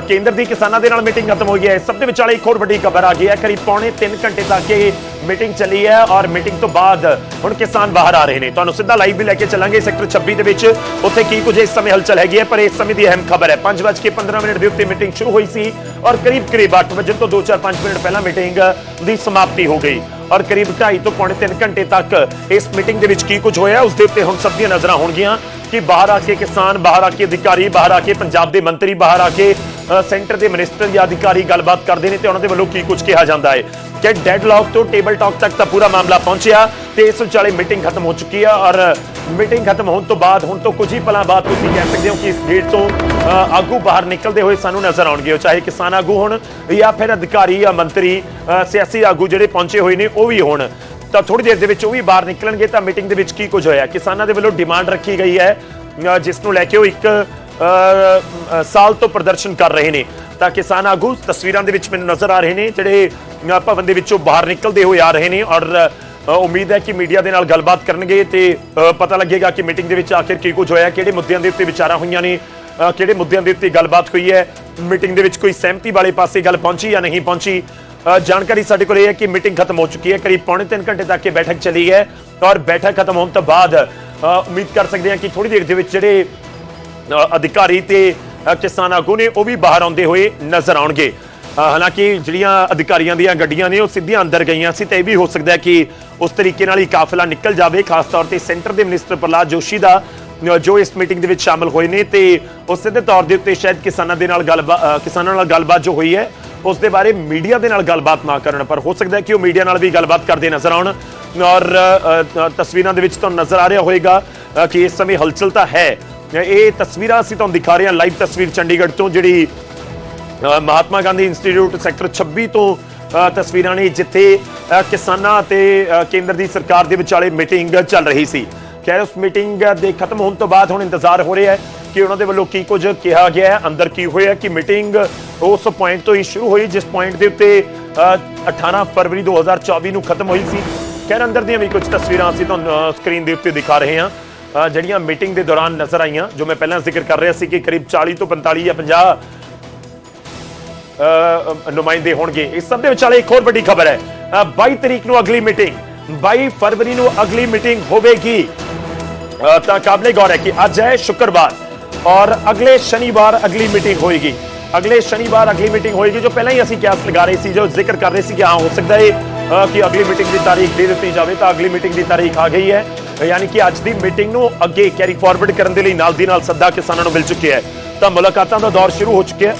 ਕੇਂਦਰ ਦੀ ਕਿਸਾਨਾਂ ਦੇ ਨਾਲ ਮੀਟਿੰਗ ਖਤਮ ਹੋਈ ਹੈ। ਸਭ ਦੇ ਵਿਚਾਲੇ ਇੱਕ ਹੋਰ ਵੱਡੀ ਖਬਰ ਆ ਗਈ ਹੈ ਕਰੀਬ ਪੌਣੇ 3 ਘੰਟੇ ਤੱਕ ਇਹ ਮੀਟਿੰਗ ਚੱਲੀ ਹੈ ਔਰ ਮੀਟਿੰਗ ਤੋਂ ਬਾਅਦ ਹੁਣ ਕਿਸਾਨ ਬਾਹਰ ਆ ਰਹੇ ਨੇ। ਤੁਹਾਨੂੰ ਸਿੱਧਾ ਲਾਈਵ ਵੀ ਲੈ ਕੇ ਚੱਲਾਂਗੇ ਸੈਕਟਰ 26 ਦੇ ਵਿੱਚ। ਉੱਥੇ ਕੀ ਕੁਝ ਇਸ ਸਮੇਂ ਹਲਚਲ ਹੈਗੀ ਹੈ, ਪਰ ਇਸ ਸਮੇਂ ਦੀ ਅਹਿਮ ਖਬਰ ਹੈ। 5:15 ਮਿੰਟ ਦੇ ਉੱਤੇ ਮੀਟਿੰਗ ਸ਼ੁਰੂ ਹੋਈ ਸੀ ਔਰ ਕਰੀਬ ਕਰੀਬ 8 ਵਜੇ ਤੋਂ 2-4-5 ਮਿੰਟ ਪਹਿਲਾਂ ਮੀਟਿੰਗ ਦੀ ਸਮਾਪਤੀ ਹੋ ਗਈ। ਔਰ ਕਰੀਬ 2.5 ਤੋਂ ਪੌਣੇ 3 ਘੰਟੇ ਤੱਕ ਇਸ ਮੀਟਿੰਗ ਦੇ ਵਿੱਚ ਕੀ ਕੁਝ ਹੋਇਆ, ਉਸ ਦੇ ਉੱਤੇ ਹੁਣ ਸਭ ਦੀਆਂ ਨਜ਼ਰਾਂ ਹੋਣਗੀਆਂ ਕਿ ਬਾਹਰ ਆ ਕੇ ਕਿਸਾਨ, ਬਾਹਰ ਆ ਕੇ ਅਧਿਕਾਰੀ, ਬਾਹਰ ਆ ਕੇ ਪੰਜਾਬ ਦੇ ਮੰਤਰੀ, ਬਾਹਰ ਆ ਕੇ ਸੈਂਟਰ ਦੇ ਮਿਨਿਸਟਰ ਜਾਂ ਅਧਿਕਾਰੀ ਗੱਲਬਾਤ ਕਰਦੇ ਨੇ ਤੇ ਉਹਨਾਂ ਦੇ ਵੱਲੋਂ ਕੀ ਕੁਝ ਕਿਹਾ ਜਾਂਦਾ ਹੈ। ਕਿ ਡੈਡਲੌਕ ਤੋਂ ਟੇਬਲ ਟਾਕ ਤੱਕ ਤਾਂ ਪੂਰਾ ਮਾਮਲਾ ਪਹੁੰਚਿਆ ਤੇ ਇਸ ਵਿਚਾਲੇ ਮੀਟਿੰਗ ਖਤਮ ਹੋ ਚੁੱਕੀ ਹੈ ਔਰ ਮੀਟਿੰਗ ਖਤਮ ਹੋਣ ਤੋਂ ਬਾਅਦ ਹੁਣ ਤੋਂ ਕੁਝ ਹੀ ਪਲਾਂ ਬਾਅਦ ਤੁਸੀਂ ਕਹਿ ਸਕਦੇ ਹੋ ਕਿ ਇਸ ਗੇਟ ਤੋਂ ਆਗੂ ਬਾਹਰ ਨਿਕਲਦੇ ਹੋਏ ਸਾਨੂੰ ਨਜ਼ਰ ਆਉਣਗੇ। ਉਹ ਚਾਹੇ ਕਿਸਾਨ ਆਗੂ ਹੋਣ ਜਾਂ ਫਿਰ ਅਧਿਕਾਰੀ ਜਾਂ ਮੰਤਰੀ ਸਿਆਸੀ ਆਗੂ ਜਿਹੜੇ ਪਹੁੰਚੇ ਹੋਏ ਨੇ, ਉਹ ਵੀ ਹੋਣ। ਤਾਂ ਥੋੜੀ ਦੇਰ ਦੇ ਵਿੱਚ ਉਹ ਵੀ ਬਾਹਰ ਨਿਕਲਣਗੇ ਤਾਂ ਮੀਟਿੰਗ ਦੇ ਵਿੱਚ ਕੀ ਕੁਝ ਹੋਇਆ? ਕਿਸਾਨਾਂ ਦੇ ਵੱਲੋਂ ਡਿਮਾਂਡ ਰੱਖੀ ਗਈ ਹੈ ਜਿਸ ਨੂੰ ਲੈ ਕੇ ਉਹ ਇੱਕ ਸਾਲ ਤੋਂ ਪ੍ਰਦਰਸ਼ਨ ਕਰ ਰਹੇ ਨੇ। ਤਾਂ ਕਿਸਾਨ ਆਗੂ ਤਸਵੀਰਾਂ ਦੇ ਵਿੱਚ ਮੈਨੂੰ ਨਜ਼ਰ ਆ ਰਹੇ ਨੇ, ਜਿਹੜੇ ਭਵਨ ਦੇ ਵਿੱਚੋਂ ਬਾਹਰ ਨਿਕਲਦੇ ਹੋਏ ਆ ਰਹੇ ਨੇ ਔਰ ਉਮੀਦ ਹੈ ਕਿ ਮੀਡੀਆ ਦੇ ਨਾਲ ਗੱਲਬਾਤ ਕਰਨਗੇ ਤੇ ਪਤਾ ਲੱਗੇਗਾ ਕਿ ਮੀਟਿੰਗ ਦੇ ਵਿੱਚ ਆਖਿਰ ਕੀ ਕੁਝ ਹੋਇਆ, ਕਿਹੜੇ ਮੁੱਦਿਆਂ ਦੇ ਉੱਤੇ ਵਿਚਾਰਾਂ ਹੋਈਆਂ ਨੇ ਕਿਹੜੇ ਮੁੱਦਿਆਂ ਦੇ ਉੱਤੇ ਗੱਲਬਾਤ ਹੋਈ ਹੈ? ਮੀਟਿੰਗ ਦੇ ਵਿੱਚ ਕੋਈ ਸਹਿਮਤੀ ਵਾਲੇ ਪਾਸੇ ਗੱਲ ਪਹੁੰਚੀ ਜਾਂ ਨਹੀਂ ਪਹੁੰਚੀ? ਜਾਣਕਾਰੀ ਸਾਡੇ ਕੋਲ ਇਹ ਹੈ ਕਿ ਮੀਟਿੰਗ ਖਤਮ ਹੋ ਚੁੱਕੀ ਹੈ। ਕਰੀਬ ਪੌਣੇ 3 ਘੰਟੇ ਤੱਕ ਇਹ ਬੈਠਕ ਚੱਲੀ ਹੈ ਔਰ ਬੈਠਕ ਖਤਮ ਹੋਣ ਤੋਂ ਬਾਅਦ ਉਮੀਦ ਕਰ ਸਕਦੇ ਹਾਂ ਕਿ ਥੋੜੀ ਦੇਰ ਦੇ ਵਿੱਚ ਜਿਹੜੇ ਅਧਿਕਾਰੀ ਤੇ ਕਿਸਾਨ ਆਗੂ ਨੇ ਉਹ ਵੀ ਬਾਹਰ ਆਉਂਦੇ ਹੋਏ ਨਜ਼ਰ ਆਉਣਗੇ। ਹਾਲਾਂਕਿ ਜਿਹੜੀਆਂ ਅਧਿਕਾਰੀਆਂ ਦੀਆਂ ਗੱਡੀਆਂ ਨੇ ਉਹ ਸਿੱਧੀਆਂ ਅੰਦਰ ਗਈਆਂ ਸੀ ਤੇ ਇਹ ਵੀ ਹੋ ਸਕਦਾ ਹੈ ਕਿ ਉਸ ਤਰੀਕੇ ਨਾਲ ਹੀ ਕਾਫਲਾ ਨਿਕਲ ਜਾਵੇ, ਖਾਸ ਤੌਰ ਤੇ ਸੈਂਟਰ ਦੇ ਮਿਨਿਸਟਰ ਪ੍ਰਲਾਦ ਜੋਸ਼ੀ ਦਾ। ਜੋ ਇਸ ਮੀਟਿੰਗ ਦੇ ਵਿੱਚ ਸ਼ਾਮਲ ਹੋਏ ਨੇ ਤੇ ਉਸ ਦੇ ਤੌਰ ਦੇ ਉੱਤੇ ਸ਼ਾਇਦ ਕਿਸਾਨਾਂ ਦੇ ਨਾਲ ਗੱਲਬਾਤ ਕਿਸਾਨਾਂ ਨਾਲ ਗੱਲਬਾਤ ਜੋ ਹੋਈ ਹੈ, ਉਸ ਦੇ ਬਾਰੇ ਮੀਡੀਆ ਦੇ ਨਾਲ ਗੱਲਬਾਤ ਨਾ ਕਰਨ, ਪਰ ਹੋ ਸਕਦਾ ਹੈ ਕਿ ਉਹ ਮੀਡੀਆ ਨਾਲ ਵੀ ਗੱਲਬਾਤ ਕਰਦੇ ਨਜ਼ਰ ਆਉਣ। ਔਰ ਤਸਵੀਰਾਂ ਦੇ ਵਿੱਚ ਤੁਹਾਨੂੰ ਨਜ਼ਰ ਆ ਰਿਹਾ ਹੋਵੇਗਾ ਕਿ ਇਸ ਸਮੇਂ ਹਲਚਲ ਤਾਂ ਹੈ। ਇਹ ਤਸਵੀਰਾਂ ਅਸੀਂ ਤੁਹਾਨੂੰ ਦਿਖਾ ਰਹੇ ਹਾਂ, ਲਾਈਵ ਤਸਵੀਰ ਚੰਡੀਗੜ੍ਹ ਤੋਂ, ਜਿਹੜੀ ਮਹਾਤਮਾ ਗਾਂਧੀ ਇੰਸਟੀਚਿਊਟ ਸੈਕਟਰ 26 ਤੋਂ ਤਸਵੀਰਾਂ ਨੇ ਜਿੱਥੇ ਕਿਸਾਨਾਂ ਤੇ ਕੇਂਦਰ ਦੀ ਸਰਕਾਰ ਦੇ ਵਿਚਾਲੇ ਮੀਟਿੰਗ ਚੱਲ ਰਹੀ ਸੀ। ਖੈਰ ਉਸ ਮੀਟਿੰਗ ਦੇ ਖਤਮ ਹੋਣ ਤੋਂ ਬਾਅਦ ਹੁਣ ਇੰਤਜ਼ਾਰ ਹੋ ਰਿਹਾ ਹੈ ਕਿ ਉਹਨਾਂ ਦੇ ਵੱਲੋਂ ਕੀ ਕੁਝ ਕਿਹਾ ਗਿਆ ਹੈ। ਅੰਦਰ ਕੀ ਹੋਇਆ ਕਿ ਮੀਟਿੰਗ ਉਸ ਪੁਆਇੰਟ ਤੋਂ ਹੀ ਸ਼ੁਰੂ ਹੋਈ ਜਿਸ ਪੁਆਇੰਟ ਦੇ ਉੱਤੇ ਅ, 18 ਫਰਵਰੀ 2024 ਨੂੰ ਖਤਮ ਹੋਈ ਸੀ। ਖੈਰ ਅੰਦਰ ਦੀਆਂ ਵੀ ਕੁਝ ਤਸਵੀਰਾਂ ਅਸੀਂ ਤੁਹਾਨੂੰ ਸਕਰੀਨ ਦੇ ਉੱਤੇ ਦਿਖਾ ਰਹੇ ਹਾਂ। ਜਿਹੜੀਆਂ ਮੀਟਿੰਗ ਦੇ ਦੌਰਾਨ ਨਜ਼ਰ ਆਈਆਂ ਜੋ ਮੈਂ ਪਹਿਲਾਂ ਜ਼ਿਕਰ ਕਰ ਰਿਹਾ ਸੀ ਕਿ ਕਰੀਬ 40 ਤੋਂ 45 ਜਾਂ 50 ਨੁਮਾਇੰਦੇ ਹੋਣਗੇ। ਇਸ ਸਭ ਦੇ ਵਿਚਾਲੇ ਇੱਕ ਹੋਰ ਵੱਡੀ ਖਬਰ ਹੈ। ਅ, 22 ਤਰੀਕ ਨੂੰ ਅਗਲੀ ਮੀਟਿੰਗ 22 ਫਰਵਰੀ ਨੂੰ ਅਗਲੀ ਮੀਟਿੰਗ ਹੋਵੇਗੀ। ਅ, ਤਾਂ ਕਾਬਲੇ ਗੌਰ ਹੈ ਕਿ ਅੱਜ ਹੈ ਸ਼ੁੱਕਰਵਾਰ ਔਰ ਅਗਲੇ ਸ਼ਨੀਵਾਰ ਅਗਲੀ ਮੀਟਿੰਗ ਹੋਏਗੀ। ਅਗਲੇ ਸ਼ਨੀਵਾਰ ਅਗਲੀ ਮੀਟਿੰਗ ਹੋਏਗੀ ਜੋ ਪਹਿਲਾਂ ਹੀ ਅਸੀਂ ਕਿਆਸ ਲਗਾ ਰਹੇ ਸੀ ਜੋ ਜ਼ਿਕਰ ਕਰ ਰਹੇ ਸੀ ਕਿ ਹਾਂ ਹੋ ਸਕਦਾ ਹੈ ਕਿ ਅਗਲੀ ਮੀਟਿੰਗ ਦੀ ਤਾਰੀਖ ਦੇ ਦਿੱਤੀ ਜਾਵੇ ਤਾਂ ਅਗਲੀ ਮੀਟਿੰਗ ਦੀ ਤਾਰੀਖ ਆ ਗਈ ਹੈ। ਯਾਨੀ ਕਿ ਅੱਜ ਦੀ ਮੀਟਿੰਗ ਨੂੰ ਅੱਗੇ ਕੈਰੀ ਫਾਰਵਰਡ ਕਰਨ ਦੇ ਲਈ ਨਾਲ ਦੀ ਨਾਲ ਸੱਦਾ ਕਿਸਾਨਾਂ ਨੂੰ ਮਿਲ ਚੁੱਕਿਆ ਹੈ। ਤਾਂ ਮੁਲਾਕਾਤਾਂ ਦਾ ਦੌਰ ਸ਼ੁਰੂ ਹੋ ਚੁੱਕਿਆ ਹੈ।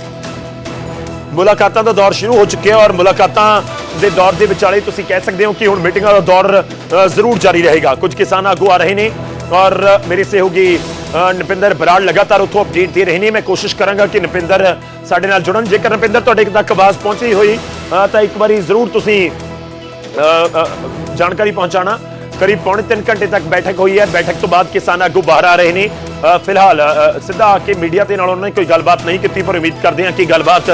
ਮੁਲਾਕਾਤਾਂ ਦਾ ਦੌਰ ਸ਼ੁਰੂ ਹੋ ਚੁੱਕਿਆ ਔਰ ਮੁਲਾਕਾਤਾਂ ਦੇ ਦੌਰ ਦੇ ਵਿਚਾਲੇ ਤੁਸੀਂ ਕਹਿ ਸਕਦੇ ਹੋ ਕਿ ਹੁਣ ਮੀਟਿੰਗਾਂ ਦਾ ਦੌਰ ਜ਼ਰੂਰ ਜਾਰੀ ਰਹੇਗਾ। ਕੁਝ ਕਿਸਾਨ ਆਗੂ ਆ ਰਹੇ ਨੇ। ਔਰ ਮੇਰੇ ਸਹਿਯੋਗੀ ਨਪਿੰਦਰ ਬਰਾੜ ਲਗਾਤਾਰ ਉੱਥੋਂ ਅਪਡੇਟ ਦੇ ਰਹੇ ਨੇ। ਮੈਂ ਕੋਸ਼ਿਸ਼ ਕਰਾਂਗਾ ਕਿ ਨਪਿੰਦਰ ਸਾਡੇ ਨਾਲ ਜੁੜਨ। ਜੇਕਰ ਨਪਿੰਦਰ ਤੁਹਾਡੇ ਤੱਕ ਆਵਾਜ਼ ਪਹੁੰਚੀ ਹੋਈ ਤਾਂ ਇੱਕ ਵਾਰੀ ਜ਼ਰੂਰ ਤੁਸੀਂ ਜਾਣਕਾਰੀ ਪਹੁੰਚਾਣਾ ਕਰੀਬ ਪੌਣੇ 3 ਘੰਟੇ ਤੱਕ ਬੈਠਕ ਹੋਈ ਹੈ। ਬੈਠਕ ਤੋਂ ਬਾਅਦ ਕਿਸਾਨ ਆਗੂ ਬਾਹਰ ਆ ਰਹੇ ਨੇ। ਫਿਲਹਾਲ ਸਿੱਧਾ ਆ ਕੇ ਮੀਡੀਆ ਦੇ ਨਾਲ ਉਹਨਾਂ ਨੇ ਕੋਈ ਗੱਲਬਾਤ ਨਹੀਂ ਕੀਤੀ, ਪਰ ਉਮੀਦ ਕਰਦੇ ਹਾਂ ਕਿ ਗੱਲਬਾਤ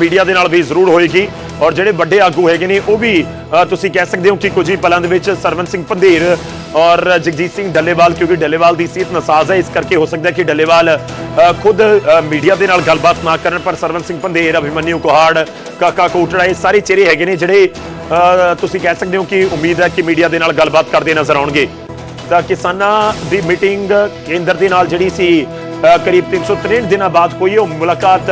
ਮੀਡੀਆ ਦੇ ਨਾਲ ਵੀ ਜ਼ਰੂਰ ਹੋਏਗੀ। ਔਰ ਜਿਹੜੇ ਵੱਡੇ ਆਗੂ ਹੈਗੇ ਨੇ ਉਹ ਵੀ ਤੁਸੀਂ ਕਹਿ ਸਕਦੇ ਹੋ ਕਿ ਕੁਝ ਹੀ ਪਲਾਂ ਦੇ ਵਿੱਚ ਸਰਵਨ ਸਿੰਘ ਪੰਧੇਰ ਔਰ ਜਗਜੀਤ ਸਿੰਘ ਡੱਲੇਵਾਲ ਕਿਉਂਕਿ ਡੱਲੇਵਾਲ ਦੀ ਸੀਟ ਨਸਾਜ਼ ਹੈ ਇਸ ਕਰਕੇ ਹੋ ਸਕਦਾ ਕਿ ਡੱਲੇਵਾਲ ਖੁਦ ਮੀਡੀਆ ਦੇ ਨਾਲ ਗੱਲਬਾਤ ਨਾ ਕਰਨ ਪਰ ਸਰਵਨ ਸਿੰਘ ਪੰਧੇਰ ਅਭਿਮਨਿਊ ਕੁਹਾੜ ਕਾਕਾ ਕੋਟੜਾ ਇਹ ਸਾਰੇ ਚਿਹਰੇ ਹੈਗੇ ਨੇ ਜਿਹੜੇ ਤੁਸੀਂ ਕਹਿ ਸਕਦੇ ਹੋ ਕਿ ਉਮੀਦ ਹੈ ਕਿ ਮੀਡੀਆ ਦੇ ਨਾਲ ਗੱਲਬਾਤ ਕਰਦੇ ਨਜ਼ਰ ਆਉਣਗੇ। ਤਾਂ ਕਿਸਾਨਾਂ ਦੀ ਮੀਟਿੰਗ ਕੇਂਦਰ ਦੇ ਨਾਲ ਜਿਹੜੀ ਸੀ ਅ, ਕਰੀਬ 363 ਦਿਨਾਂ ਬਾਅਦ ਕੋਈ ਉਹ ਮੁਲਾਕਾਤ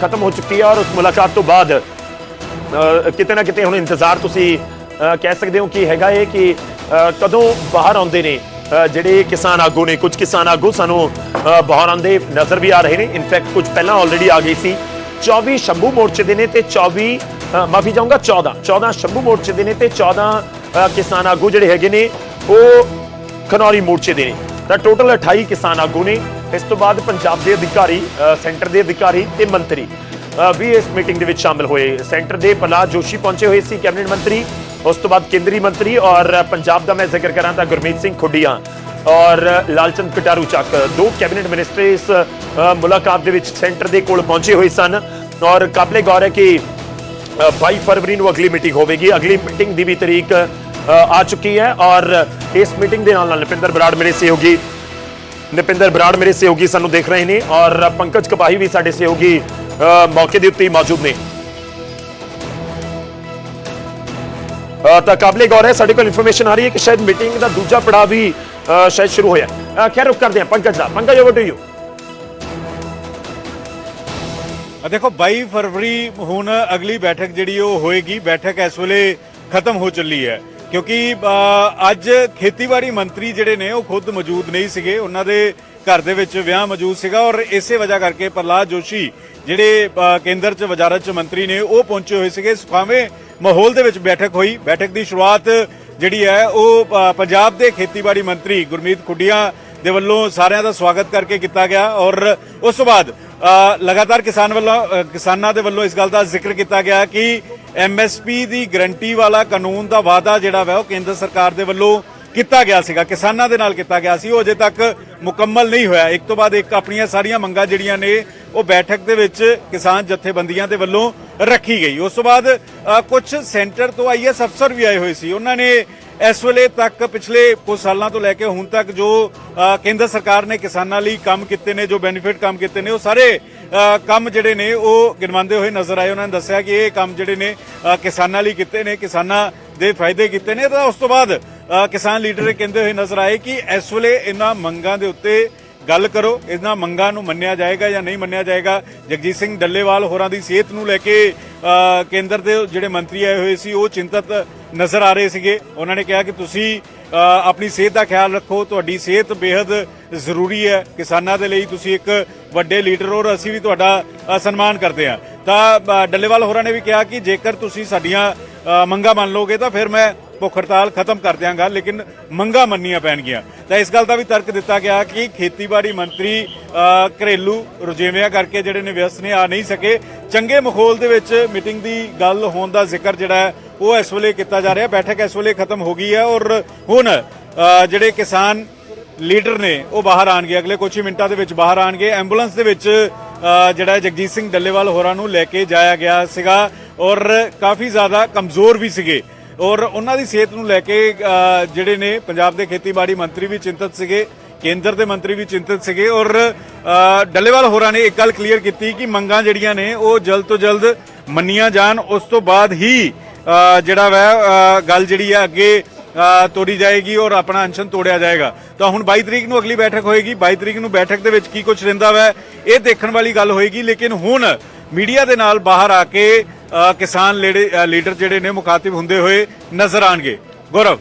ਖਤਮ ਹੋ ਚੁੱਕੀ ਹੈ ਔਰ ਉਸ ਮੁਲਾਕਾਤ ਤੋਂ ਬਾਅਦ ਕਿਤੇ ਨਾ ਕਿਤੇ ਹੁਣ ਇੰਤਜ਼ਾਰ ਤੁਸੀਂ ਕਹਿ ਸਕਦੇ ਹੋ ਕਿ ਹੈਗਾ ਇਹ ਕਿ ਕਦੋਂ ਬਾਹਰ ਆਉਂਦੇ ਨੇ ਜਿਹੜੇ ਕਿਸਾਨ ਆਗੂ ਨੇ, ਕੁਝ ਕਿਸਾਨ ਆਗੂ ਸਾਨੂੰ ਬਾਹਰ ਆਉਂਦੇ ਨਜ਼ਰ ਵੀ ਆ ਰਹੇ ਨੇ ਇਨਫੈਕਟ ਕੁਝ ਪਹਿਲਾਂ ਆਲਰੇਡੀ ਆ ਗਈ ਸੀ। 24 ਸ਼ੰਭੂ ਮੋਰਚੇ ਦੇ ਨੇ ਤੇ 24 ਮਾਫੀ ਜਾਊਂਗਾ 14 14 ਸ਼ੰਭੂ ਮੋਰਚੇ ਦੇ ਨੇ ਤੇ 14 ਕਿਸਾਨ ਆਗੂ ਜਿਹੜੇ ਹੈਗੇ ਨੇ, ਉਹ ਖਨੌਰੀ ਮੋਰਚੇ ਦੇ ਨੇ। ਤਾਂ ਟੋਟਲ 28 ਕਿਸਾਨ ਆਗੂ ਨੇ, ਇਸ ਤੋਂ ਬਾਅਦ ਪੰਜਾਬ ਦੇ ਅਧਿਕਾਰੀ ਸੈਂਟਰ ਦੇ ਅਧਿਕਾਰੀ ਤੇ ਮੰਤਰੀ। ਵੀ ਇਸ ਮੀਟਿੰਗ ਦੇ ਵਿੱਚ ਸ਼ਾਮਲ ਹੋਏ। ਸੈਂਟਰ ਦੇ ਪ੍ਰਲਾਦ ਜੋਸ਼ੀ ਪਹੁੰਚੇ ਹੋਏ ਸੀ ਕੈਬਨਿਟ ਮੰਤਰੀ ਉਸ ਤੋਂ ਬਾਅਦ ਕੇਂਦਰੀ ਮੰਤਰੀ ਔਰ ਪੰਜਾਬ ਦਾ ਮੈਂ ਜ਼ਿਕਰ ਕਰਾਂ ਤਾਂ ਗੁਰਮੀਤ ਸਿੰਘ ਖੁੱਡੀਆਂ ਔਰ ਲਾਲਚੰਦ ਕਟਾਰੂ ਚੱਕ। ਦੋ ਕੈਬਨਿਟ ਮਿਨਿਸਟਰ ਇਸ ਮੁਲਾਕਾਤ ਦੇ ਵਿੱਚ ਸੈਂਟਰ ਦੇ ਕੋਲ ਪਹੁੰਚੇ ਹੋਏ ਸਨ ਔਰ ਕਾਬਲੇ ਗੌਰ ਹੈ ਕਿ ਅ, 22 ਫਰਵਰੀ ਨੂੰ ਅਗਲੀ ਮੀਟਿੰਗ ਹੋਵੇਗੀ। ਅਗਲੀ ਮੀਟਿੰਗ ਦੀ ਵੀ ਤਰੀਕ ਆ ਚੁੱਕੀ ਹੈ ਔਰ ਇਸ ਮੀਟਿੰਗ ਦੇ ਨਾਲ ਨਾਲ ਨਪਿੰਦਰ ਬਰਾੜ ਮੇਰੇ ਸਹਿਯੋਗੀ ਨਪਿੰਦਰ ਬਰਾੜ ਮੇਰੇ ਸਹਿਯੋਗੀ ਸਾਨੂੰ ਦੇਖ ਰਹੇ ਨੇ ਔਰ ਪੰਕਜ ਕਪਾਹੀ ਵੀ ਸਾਡੇ ਸਹਿਯੋਗੀ ਮੌਕੇ ਦੇ ਉੱਤੇ ਮੌਜੂਦ ਨੇ। ਤਾਂ ਕਾਬਲੇ ਗੌਰ ਹੈ ਸਾਡੇ ਕੋਲ ਇਨਫੋਰਮੇਸ਼ਨ ਆ ਰਹੀ ਹੈ ਕਿ ਸ਼ਾਇਦ ਮੀਟਿੰਗ ਦਾ ਦੂਜਾ ਪੜਾਅ ਵੀ ਸ਼ਾਇਦ ਸ਼ੁਰੂ ਹੋਇਆ। ਖੈਰ ਰੁਕ ਕਰਦੇ ਹਾਂ ਪੰਕਜ ਦਾ। ਪੰਕਜ ਓਵਰ ਟੂ ਯੂ ਦੇਖੋ 22 ਫਰਵਰੀ ਹੁਣ ਅਗਲੀ ਬੈਠਕ ਜਿਹੜੀ ਉਹ ਹੋਏਗੀ ਬੈਠਕ ਇਸ ਵੇਲੇ ਖਤਮ ਹੋ ਚੱਲੀ ਹੈ। ਕਿਉਂਕਿ ਅ, ਅੱਜ ਖੇਤੀਬਾੜੀ ਮੰਤਰੀ ਜਿਹੜੇ ਨੇ ਉਹ ਖੁਦ ਮੌਜੂਦ ਨਹੀਂ ਸੀਗੇ। ਉਹਨਾਂ ਦੇ ਘਰ ਦੇ ਵਿੱਚ ਵਿਆਹ ਮੌਜੂਦ ਸੀਗਾ ਔਰ ਇਸੇ ਵਜ੍ਹਾ ਕਰਕੇ ਪ੍ਰਲਾਦ ਜੋਸ਼ੀ ਜਿਹੜੇ ਕੇਂਦਰ 'ਚ ਵਜ਼ਾਰਤ 'ਚ ਮੰਤਰੀ ਨੇ, ਉਹ ਪਹੁੰਚੇ ਹੋਏ ਸੀਗੇ। ਸੁਖਾਵੇਂ ਮਾਹੌਲ ਦੇ ਵਿੱਚ ਬੈਠਕ ਹੋਈ। ਬੈਠਕ ਦੀ ਸ਼ੁਰੂਆਤ ਜਿਹੜੀ ਹੈ, ਉਹ ਪੰਜਾਬ ਦੇ ਖੇਤੀਬਾੜੀ ਮੰਤਰੀ ਗੁਰਮੀਤ ਖੁੱਡੀਆਂ ਦੇ ਵੱਲੋਂ ਸਾਰਿਆਂ ਦਾ ਸਵਾਗਤ ਕਰਕੇ ਕੀਤਾ ਗਿਆ ਔਰ ਉਸ ਤੋਂ ਬਾਅਦ ਲਗਾਤਾਰ ਕਿਸਾਨ ਵੱਲੋਂ ਕਿਸਾਨਾਂ ਦੇ ਵੱਲੋਂ ਇਸ ਗੱਲ ਦਾ ਜ਼ਿਕਰ ਕੀਤਾ ਗਿਆ ਕਿ ਐਮਐਸਪੀ ਦੀ ਗਰੰਟੀ ਵਾਲਾ ਕਾਨੂੰਨ ਦਾ ਵਾਅਦਾ ਜਿਹੜਾ ਵਾ, ਉਹ ਕੇਂਦਰ ਸਰਕਾਰ ਦੇ ਵੱਲੋਂ ਕੀਤਾ ਗਿਆ ਸੀਗਾ, ਕਿਸਾਨਾਂ ਦੇ ਨਾਲ ਕੀਤਾ ਗਿਆ ਸੀ। ਉਹ ਅਜੇ ਤੱਕ ਮੁਕੰਮਲ ਨਹੀਂ ਹੋਇਆ। ਇੱਕ ਤੋਂ ਬਾਅਦ ਇੱਕ ਆਪਣੀਆਂ ਸਾਰੀਆਂ ਮੰਗਾਂ ਜਿਹੜੀਆਂ ਨੇ, ਉਹ ਬੈਠਕ ਦੇ ਵਿੱਚ ਕਿਸਾਨ ਜਥੇਬੰਦੀਆਂ ਦੇ ਵੱਲੋਂ ਰੱਖੀ ਗਈ। ਉਸ ਤੋਂ ਬਾਅਦ ਕੁਝ ਸੈਂਟਰ ਤੋਂ ਆਈਐਸ ਅਫਸਰ ਵੀ ਆਏ ਹੋਏ ਸੀ। ਉਹਨਾਂ ਨੇ ਇਸ ਵੇਲੇ ਤੱਕ ਪਿਛਲੇ ਕੁਝ ਸਾਲਾਂ ਤੋਂ ਲੈ ਕੇ ਹੁਣ ਤੱਕ ਜੋ ਕੇਂਦਰ ਸਰਕਾਰ ਨੇ ਕਿਸਾਨਾਂ ਲਈ ਕੰਮ ਕੀਤੇ ਨੇ, ਜੋ ਬੈਨੀਫਿਟ ਕੰਮ ਕੀਤੇ ਨੇ, ਉਹ ਸਾਰੇ ਕੰਮ ਜਿਹੜੇ ਨੇ, ਉਹ ਗਿਣਵਾਉਂਦੇ ਹੋਏ ਨਜ਼ਰ ਆਏ। ਉਹਨਾਂ ਨੇ ਦੱਸਿਆ ਕਿ ਇਹ ਕੰਮ ਜਿਹੜੇ ਨੇ ਕਿਸਾਨਾਂ ਲਈ ਕੀਤੇ ਨੇ, ਕਿਸਾਨਾਂ ਦੇ ਫਾਇਦੇ ਕੀਤੇ ਨੇ। ਤਾਂ ਉਸ ਤੋਂ ਬਾਅਦ ਕਿਸਾਨ ਲੀਡਰ ਇਹ ਕਹਿੰਦੇ ਹੋਏ ਨਜ਼ਰ ਆਏ ਕਿ ਇਸ ਵੇਲੇ ਇਹਨਾਂ ਮੰਗਾਂ ਦੇ ਉੱਤੇ ਗੱਲ ਕਰੋ। ਇਹਨਾਂ ਮੰਗਾਂ ਨੂੰ ਮੰਨਿਆ ਜਾਏਗਾ ਜਾਂ ਨਹੀਂ ਮੰਨਿਆ ਜਾਏਗਾ? ਜਗਜੀਤ ਸਿੰਘ ਡੱਲੇਵਾਲ ਹੋਰਾਂ ਦੀ ਸਿਹਤ ਨੂੰ ਲੈ ਕੇ ਕੇਂਦਰ ਦੇ ਜਿਹੜੇ ਮੰਤਰੀ ਆਏ ਹੋਏ ਸੀ ਉਹ ਚਿੰਤਤ ਨਜ਼ਰ ਆ ਰਹੇ ਸੀਗੇ। ਉਹਨਾਂ ਨੇ ਕਿਹਾ ਕਿ ਤੁਸੀਂ ਆਪਣੀ ਸਿਹਤ ਦਾ ਖਿਆਲ ਰੱਖੋ। ਤੁਹਾਡੀ ਸਿਹਤ ਬੇहद ਜ਼ਰੂਰੀ ਹੈ। ਕਿਸਾਨਾਂ ਦੇ ਲਈ ਤੁਸੀਂ ਇੱਕ ਵੱਡੇ ਲੀਡਰ ਹੋ ਅਸੀਂ ਵੀ ਤੁਹਾਡਾ ਸਨਮਾਨ ਕਰਦੇ ਹਾਂ। ਤਾਂ ਡੱਲੇਵਾਲ ਹੋਰਾਂ ਨੇ ਵੀ ਕਿਹਾ ਕਿ ਜੇਕਰ ਤੁਸੀਂ ਸਾਡੀਆਂ ਅ, ਮੰਗਾਂ ਮੰਨ ਲਓਗੇ ਤਾਂ ਫਿਰ ਮੈਂ ਭੁੱਖ ਹੜਤਾਲ ਖਤਮ ਕਰ ਦਿਆਂਗਾ, ਲੇਕਿਨ ਮੰਗਾਂ ਮੰਨੀਆਂ ਪੈਣਗੀਆਂ। ਤਾਂ ਇਸ ਗੱਲ ਦਾ ਵੀ ਤਰਕ ਦਿੱਤਾ ਗਿਆ ਕਿ ਖੇਤੀਬਾੜੀ ਮੰਤਰੀ ਘਰੇਲੂ ਰੁਝੇਵਿਆਂ ਕਰਕੇ ਜਿਹੜੇ ਨੇ ਵਿਅਸਤ ਨੇ, ਆ ਨਹੀਂ ਸਕੇ। ਚੰਗੇ ਮਾਹੌਲ ਦੇ ਵਿੱਚ ਮੀਟਿੰਗ ਦੀ ਗੱਲ ਹੋਣ ਦਾ ਜ਼ਿਕਰ ਜਿਹੜਾ ਹੈ, ਉਹ ਇਸ ਵੇਲੇ ਕੀਤਾ ਜਾ ਰਿਹਾ। ਬੈਠਕ ਇਸ ਵੇਲੇ ਖਤਮ ਹੋ ਗਈ ਹੈ ਔਰ ਹੁਣ ਜਿਹੜੇ ਕਿਸਾਨ ਲੀਡਰ ਨੇ, ਉਹ ਬਾਹਰ ਆਣਗੇ ਅਗਲੇ ਕੁਝ ਹੀ ਮਿੰਟਾਂ ਦੇ ਵਿੱਚ ਬਾਹਰ ਆਣਗੇ ਐਂਬੂਲੈਂਸ ਦੇ ਵਿੱਚ ਜਿਹੜਾ ਜਗਜੀਤ ਸਿੰਘ ਡੱਲੇਵਾਲ ਹੋਰਾਂ ਨੂੰ ਲੈ ਕੇ ਜਾਇਆ ਗਿਆ ਸੀਗਾ ਔਰ ਕਾਫੀ ਜ਼ਿਆਦਾ ਕਮਜ਼ੋਰ ਵੀ ਸੀਗੇ। ਔਰ ਉਹਨਾਂ ਦੀ ਸਿਹਤ ਨੂੰ ਲੈ ਕੇ ਜਿਹੜੇ ਨੇ ਪੰਜਾਬ ਦੇ ਖੇਤੀਬਾੜੀ ਮੰਤਰੀ ਵੀ ਚਿੰਤਤ ਸੀਗੇ ਕੇਂਦਰ ਦੇ ਮੰਤਰੀ ਵੀ ਚਿੰਤਤ ਸੀਗੇ ਔਰ ਡੱਲੇਵਾਲ ਹੋਰਾਂ ਨੇ ਇੱਕ ਗੱਲ ਕਲੀਅਰ ਕੀਤੀ ਕਿ ਮੰਗਾਂ ਜਿਹੜੀਆਂ ਨੇ ਉਹ ਜਲਦ ਤੋਂ ਜਲਦ ਮੰਨੀਆਂ ਜਾਣ। ਉਸ ਤੋਂ ਬਾਅਦ ਹੀ ਜਿਹੜਾ ਵੈ ਗੱਲ ਜਿਹੜੀ ਹੈ ਅੱਗੇ ਅ, ਤੋੜੀ ਜਾਏਗੀ ਔਰ ਆਪਣਾ ਅਨਸ਼ਨ ਤੋੜਿਆ ਜਾਏਗਾ। ਤਾਂ ਹੁਣ 22 ਤਰੀਕ ਨੂੰ ਅਗਲੀ ਬੈਠਕ ਹੋਏਗੀ। 22 ਤਰੀਕ ਨੂੰ ਬੈਠਕ ਦੇ ਵਿੱਚ ਕੀ ਕੁਝ ਰਹਿੰਦਾ ਵੈ ਇਹ ਦੇਖਣ ਵਾਲੀ ਗੱਲ ਹੋਏਗੀ। ਲੇਕਿਨ ਹੁਣ ਮੀਡੀਆ ਦੇ ਨਾਲ ਬਾਹਰ ਆ ਕੇ ਕਿਸਾਨ ਲੀਡਰ ਜਿਹੜੇ ਨੇ ਮੁਖਾਤਿਬ ਹੁੰਦੇ ਹੋਏ ਨਜ਼ਰ ਆਣਗੇ। ਗੌਰਵ।